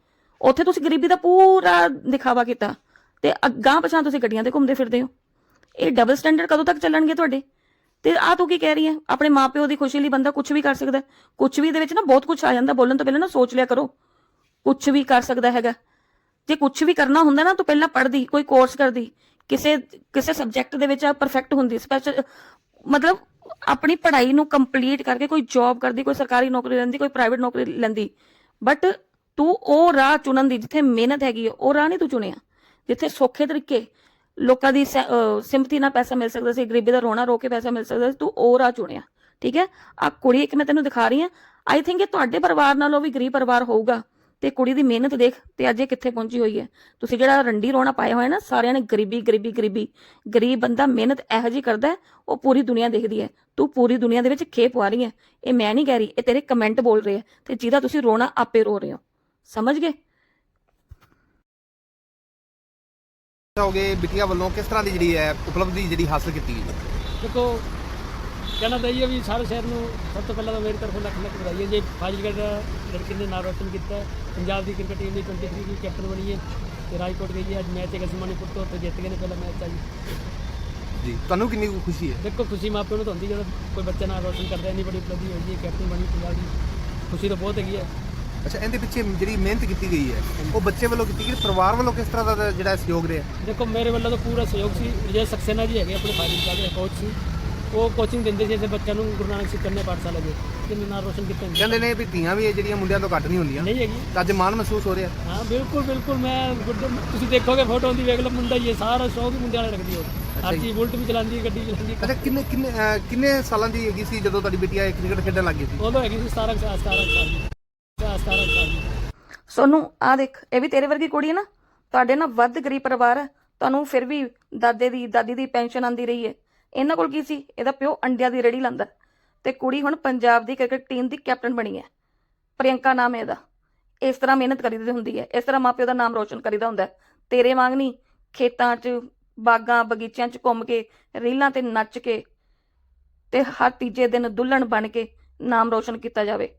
ਉੱਥੇ ਤੁਸੀਂ ਗਰੀਬੀ ਦਾ ਪੂਰਾ ਦਿਖਾਵਾ ਕੀਤਾ ਤੇ ਅੱਗਾਂ ਪਛਾਂ ਤੁਸੀਂ ਗੱਡੀਆਂ ਤੇ ਘੁੰਮਦੇ ਫਿਰਦੇ ਹੋ। ਇਹ ਡਬਲ ਸਟੈਂਡਰਡ ਕਦੋਂ ਤੱਕ ਚੱਲਣਗੇ ਤੁਹਾਡੇ? ਤੇ ਆ ਤੂੰ ਕੀ ਕਹਿ ਰਹੀ ਹੈ? ਆਪਣੇ ਮਾਪਿਓ ਦੀ ਖੁਸ਼ੀ ਲਈ ਬੰਦਾ ਕੁਝ ਵੀ ਕਰ ਸਕਦਾ ਕੁਝ ਵੀ ਦੇ ਵਿੱਚ ਨਾ ਬਹੁਤ ਕੁਝ ਆ ਜਾਂਦਾ, ਬੋਲਣ ਤੋਂ ਪਹਿਲਾਂ ਨਾ ਸੋਚ ਲਿਆ ਕਰੋ। ਕੁਝ ਵੀ ਕਰ ਸਕਦਾ ਹੈਗਾ। ਜੇ ਕੁਝ ਵੀ ਕਰਨਾ ਹੁੰਦਾ ਨਾ, ਤੂੰ ਪਹਿਲਾਂ ਪੜ੍ਹਦੀ, ਕੋਈ ਕੋਰਸ ਕਰਦੀ ਕਿਸੇ ਕਿਸੇ ਸਬਜੈਕਟ ਦੇ ਵਿੱਚ ਪਰਫੈਕਟ ਹੁੰਦੀ ਸਪੈਸ਼ਲ ਮਤਲਬ ਆਪਣੀ ਪੜ੍ਹਾਈ ਨੂੰ ਕੰਪਲੀਟ ਕਰਕੇ ਕੋਈ ਜੌਬ ਕਰਦੀ ਕੋਈ ਸਰਕਾਰੀ ਨੌਕਰੀ ਲੈਂਦੀ ਕੋਈ ਪ੍ਰਾਈਵੇਟ ਨੌਕਰੀ ਲੈਂਦੀ। ਬਟ ਤੂੰ ਉਹ ਰਾਹ ਚੁਣਨ ਦੀ ਜਿੱਥੇ ਮਿਹਨਤ ਹੈਗੀ ਹੈ, ਉਹ ਰਾਹ ਨਹੀਂ ਤੂੰ ਚੁਣਿਆ। ਜਿੱਥੇ ਸੌਖੇ ਤਰੀਕੇ ਲੋਕਾਂ ਦੀ ਸਿੰਪਥੀ ਨਾਲ ਪੈਸਾ ਮਿਲ ਸਕਦਾ ਸੀ ਗਰੀਬੀ ਦਾ ਰੋਣਾ ਰੋ ਕੇ ਪੈਸਾ ਮਿਲ ਸਕਦਾ ਸੀ ਤੂੰ ਉਹ ਰਾਹ ਚੁਣਿਆ। ਠੀਕ ਹੈ? ਆ ਕੁੜੀ ਇੱਕ ਮੈਂ ਤੈਨੂੰ ਦਿਖਾ ਰਹੀ ਹਾਂ। ਆਈ ਥਿੰਕ ਇਹ ਤੁਹਾਡੇ ਪਰਿਵਾਰ ਨਾਲੋਂ ਵੀ ਗਰੀਬ ਪਰਿਵਾਰ ਹੋਊਗਾ। ਤੇ ਕੁੜੀ ਦੀ ਮਿਹਨਤ ਦੇਖ ਤੇ ਅੱਜ ਇਹ ਕਿੱਥੇ ਪਹੁੰਚੀ ਹੋਈ ਹੈ। ਤੁਸੀਂ ਜਿਹੜਾ ਰੰਡੀ ਰੋਣਾ ਪਾਇਆ ਹੋਇਆ ਨਾ ਸਾਰਿਆਂ ਨੇ ਗਰੀਬੀ ਗਰੀਬੀ ਗਰੀਬੀ। ਗਰੀਬ ਬੰਦਾ ਮਿਹਨਤ ਇਹੋ ਜੀ ਕਰਦਾ ਹੈ, ਉਹ ਪੂਰੀ ਦੁਨੀਆ ਦੇਖਦੀ ਹੈ। ਤੂੰ ਪੂਰੀ ਦੁਨੀਆ ਦੇ ਵਿੱਚ ਖੇਪ ਪਵਾ ਰਹੀ ਹੈ। ਇਹ ਮੈਂ ਨਹੀਂ ਕਹਿ ਰਹੀ ਇਹ ਤੇਰੇ ਕਮੈਂਟ ਬੋਲ ਰਹੇ ਆ ਤੇ ਜਿਹਦਾ ਤੁਸੀਂ ਰੋਣਾ ਆਪੇ ਰੋ ਰਹੇ ਹੋ। ਸਮਝ ਗਏ? ਹੋਗੇ ਬਿਟੀਆਂ ਵੱਲੋਂ ਕਿਸ ਤਰ੍ਹਾਂ ਦੀ ਜਿਹੜੀ ਹੈ ਉਪਲਬਧੀ ਜਿਹੜੀ ਹਾਸਲ ਕੀਤੀ ਗਈ? ਹੈ ਦੇਖੋ ਕਹਿਣਾ ਤਾਂ ਇਹ ਹੈ ਵੀ ਸਾਰੇ ਸ਼ਹਿਰ ਨੂੰ ਸਭ ਤੋਂ ਪਹਿਲਾਂ ਤਾਂ ਮੇਰੀ ਤਰਫੋਂ ਲੱਖ ਲੱਖ ਵਧਾਈ ਹੈ ਜੇ ਫਾਜ਼ਿਲਗੜ੍ਹ ਦਾ ਲੜਕੀ ਨੇ ਨਾਮ ਰੋਸ਼ਨ ਕੀਤਾ ਹੈ। ਪੰਜਾਬ ਦੀ ਕ੍ਰਿਕਟ ਟੀਮ ਦੀ 23 ਦੀ ਕੈਪਟਨ ਬਣੀ ਹੈ ਤੇ ਰਾਜਕੋਟ ਗਈ ਹੈ। ਅੱਜ ਮੈਚ ਹੈਗਾ ਸੀ ਮਣੀਪੁਰ ਤੋਂ ਉੱਥੇ ਜਿੱਤ ਗਏ ਨੇ ਪਹਿਲਾ ਮੈਚ ਆ ਜੀ। ਜੀ ਤੁਹਾਨੂੰ ਕਿੰਨੀ ਕੁ ਖੁਸ਼ੀ ਹੈ? ਦੇਖੋ ਖੁਸ਼ੀ ਮਾਪਿਆਂ ਨੂੰ ਤਾਂ ਹੁੰਦੀ ਜਦੋਂ ਕੋਈ ਬੱਚਾ ਨਾਮ ਰੋਸ਼ਨ ਕਰਦਾ ਇੰਨੀ ਬੜੀ ਉਪਲਬਧੀ ਹੋਈ ਹੈ ਕੈਪਟਨ ਬਣੀ ਪੰਜਾਬ ਦੀ। ਖੁਸ਼ੀ ਤਾਂ ਬਹੁਤ ਹੈਗੀ ਹੈ। ਅੱਛਾ ਇਹਦੇ ਪਿੱਛੇ ਜਿਹੜੀ ਮਿਹਨਤ ਕੀਤੀ ਗਈ ਹੈ ਉਹ ਬੱਚੇ ਵੱਲੋਂ ਕੀਤੀ ਗਈ ਪਰਿਵਾਰ ਵੱਲੋਂ ਕਿਸ ਤਰ੍ਹਾਂ ਦਾ ਜਿਹੜਾ ਸਹਿਯੋਗ ਰਿਹਾ? ਦੇਖੋ ਮੇਰੇ ਵੱਲੋਂ ਤਾਂ ਪੂਰਾ ਸਹਿਯੋਗ ਸੀ। ਵਿਜੇ ਸਕਸੇਨਾ ਜੀ ਹੈਗੇ ਆਪਣੇ ਫਾਜ਼ਿਲਕਾ ਦੇ ਕੋਚ ਸੀ। ਉਹ ਕੋਚਿੰਗ ਦਿੰਦੇ ਸੀ ਇਸੇ ਬੱਚਿਆਂ ਨੂੰ ਗੁਰੂ ਨਾਨਕ ਸਿੱਖ ਕੰਨਿਆ ਪਾਠਸ਼ਾਲਾ ਦੇ ਜਿਹਨੇ ਨਾਮ ਰੋਸ਼ਨ ਕੀਤਾ ਹੁੰਦਾ। ਕਹਿੰਦੇ ਨੇ ਵੀ ਧੀਆਂ ਵੀ ਇਹ ਜਿਹੜੀਆਂ ਮੁੰਡਿਆਂ ਤੋਂ ਘੱਟ ਨਹੀਂ ਹੁੰਦੀਆਂ। ਨਹੀਂ ਹੈਗੀ। ਤਾਂ ਅੱਜ ਮਾਣ ਮਹਿਸੂਸ ਹੋ ਰਿਹਾ। ਹਾਂ ਬਿਲਕੁਲ ਬਿਲਕੁਲ ਮੈਂ ਤੁਸੀਂ ਦੇਖੋਗੇ ਫੋਟੋ ਦੀ ਵੇਖ ਲਓ ਮੁੰਡਾ ਹੀ ਹੈ ਸਾਰਾ ਸ਼ੌਕ ਹੀ ਮੁੰਡਿਆਂ ਵਾਲਾ ਰੱਖਦੀ ਉਹ। ਹਰ ਚੀਜ਼ ਬੁਲਟ ਵੀ ਚਲਾਉਂਦੀ ਗੱਡੀ ਚਲਾਉਂਦੀ ਅੱਛਾ ਕਿੰਨੇ ਕਿੰਨੇ ਅਹ, ਕਿੰਨੇ ਸਾਲਾਂ ਦੀ ਹੈਗੀ ਸੀ ਜਦੋਂ ਤੁਹਾਡੀ ਬਿਟੀਆ ਕ੍ਰਿਕਟ ਖੇਡਣ ਲੱਗ ਗਈ ਸੀ? ਉਦੋਂ ਹੈਗੀ ਸੀ 17 ਸਾਲ 17 ਸਾਲ ਦੀ। 17 ਸਾਲ ਦੀ। ਸੋਨੂੰ ਆ ਦੇਖ ਇਹ ਵੀ ਤੇਰੇ ਵਰਗੀ ਕੁੜੀ ਹੈ ਨਾ? ਤੁਹਾਡੇ ਨਾਲ ਵੱਧ ਗਰੀਬ ਪਰਿਵਾਰ ਹੈ। ਤੁਹਾਨੂੰ ਫਿਰ ਵੀ ਦਾਦੇ ਦੀ ਦਾਦੀ ਦੀ ਪੈਨਸ਼ਨ ਆਂਦੀ ਰਹੀ ਹੈ। ਇਹਨਾਂ ਕੋਲ ਕੀ ਸੀ? ਇਹਦਾ ਪਿਓ ਅੰਡਿਆਂ ਦੀ ਰੇੜੀ ਲਾਂਦਾ। ਤੇ ਕੁੜੀ ਹੁਣ ਪੰਜਾਬ ਦੀ ਕ੍ਰਿਕਟ ਟੀਮ ਦੀ ਕੈਪਟਨ ਬਣੀ ਹੈ। ਪ੍ਰਿਯੰਕਾ ਨਾਮ ਹੈ ਇਹਦਾ। ਇਸ ਤਰ੍ਹਾਂ ਮਿਹਨਤ ਕਰੀਦੀ ਹੁੰਦੀ ਹੈ। ਇਸ ਤਰ੍ਹਾਂ ਮਾਪਿਓ ਦਾ ਨਾਮ ਰੋਸ਼ਨ ਕਰੀਦਾ ਹੁੰਦਾ ਤੇਰੇ ਵਾਂਗ ਨਹੀਂ, ਖੇਤਾਂ 'ਚ, ਬਾਗਾਂ, ਬਗੀਚਿਆਂ 'ਚ ਘੁੰਮ ਕੇ, ਰੀਲਾਂ ਤੇ ਨੱਚ ਕੇ ਤੇ ਹਰ ਤੀਜੇ ਦਿਨ ਦੁੱਲਣ ਬਣ ਕੇ ਨਾਮ ਰੋਸ਼ਨ ਕੀਤਾ ਜਾਵੇ।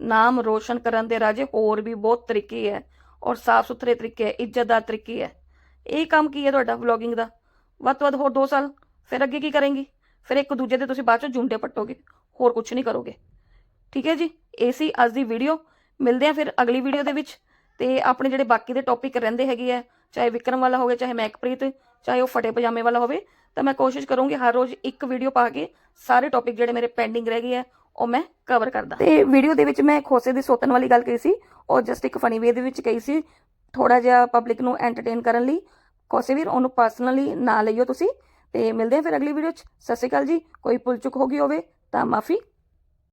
ਨਾਮ ਰੋਸ਼ਨ ਕਰਨ ਦੇ ਰਾਜੇ ਹੋਰ ਵੀ ਬਹੁਤ ਤਰੀਕੇ ਹੈ ਔਰ ਸਾਫ਼ ਸੁਥਰੇ ਤਰੀਕੇ ਹੈ, ਇੱਜ਼ਤਦਾਰ ਤਰੀਕੇ ਹੈ। ਇਹ ਕੰਮ ਕੀ ਹੈ ਤੁਹਾਡਾ ਵਲੌਗਿੰਗ ਦਾ? ਵੱਧ ਤੋਂ ਵੱਧ ਹੋਰ 2 ਸਾਲ ਫਿਰ ਅੱਗੇ ਕੀ ਕਰੇਂਗੀ? ਫਿਰ ਇੱਕ ਦੂਜੇ ਦੇ ਤੁਸੀਂ ਬਾਅਦ ਚੋਂ ਜੁੰਡੇ ਪੱਟੋਗੇ, ਹੋਰ ਕੁਝ ਨਹੀਂ ਕਰੋਗੇ। ਠੀਕ ਹੈ ਜੀ? ਇਹ ਸੀ ਅੱਜ ਦੀ ਵੀਡੀਓ ਮਿਲਦੇ ਆ ਫਿਰ ਅਗਲੀ ਵੀਡੀਓ ਦੇ ਵਿੱਚ। ਤੇ ਆਪਣੇ ਜਿਹੜੇ ਬਾਕੀ ਦੇ ਟੌਪਿਕ ਰਹਿੰਦੇ ਹੈਗੇ ਆ, ਚਾਹੇ ਵਿਕਰਮ ਵਾਲਾ ਹੋਵੇ, ਚਾਹੇ ਮੈਕਪ੍ਰੀਤ ਚਾਹੇ ਉਹ ਫਟੇ ਪਜਾਮੇ ਵਾਲਾ ਹੋਵੇ, ਤਾਂ ਮੈਂ ਕੋਸ਼ਿਸ਼ ਕਰੂੰਗੀ ਹਰ ਰੋਜ਼ ਇੱਕ ਵੀਡੀਓ ਪਾ ਕੇ ਸਾਰੇ ਟੌਪਿਕ ਜਿਹੜੇ ਮੇਰੇ ਪੈਂਡਿੰਗ ਰਹਿ ਗਏ ਆ, ਉਹ ਮੈਂ ਕਵਰ ਕਰਦਾ। ਤੇ ਵੀਡੀਓ ਦੇ ਵਿੱਚ ਮੈਂ ਖੋਸੇ ਦੀ ਸੋਤਨ ਵਾਲੀ ਗੱਲ ਕਹੀ ਸੀ, ਉਹ ਜਸਟ ਇੱਕ ਫਨੀ ਵੇ ਦੇ ਵਿੱਚ ਕਹੀ ਸੀ ਥੋੜਾ ਜਿਹਾ ਪਬਲਿਕ ਨੂੰ ਐਂਟਰਟੇਨ ਕਰਨ ਲਈ। ਖੋਸੇ ਵੀਰ ਉਹਨੂੰ ਪਰਸਨਲੀ ਨਾ ਲਈਓ ਤੁਸੀਂ। ਤੇ ਮਿਲਦੇ ਹਾਂ ਫਿਰ ਅਗਲੀ ਵੀਡੀਓ 'ਚ। ਸਤਿ ਸ਼੍ਰੀ ਅਕਾਲ ਜੀ। ਕੋਈ ਭੁੱਲ ਚੁੱਕ ਹੋ ਗਈ ਹੋਵੇ ਤਾਂ ਮਾਫੀ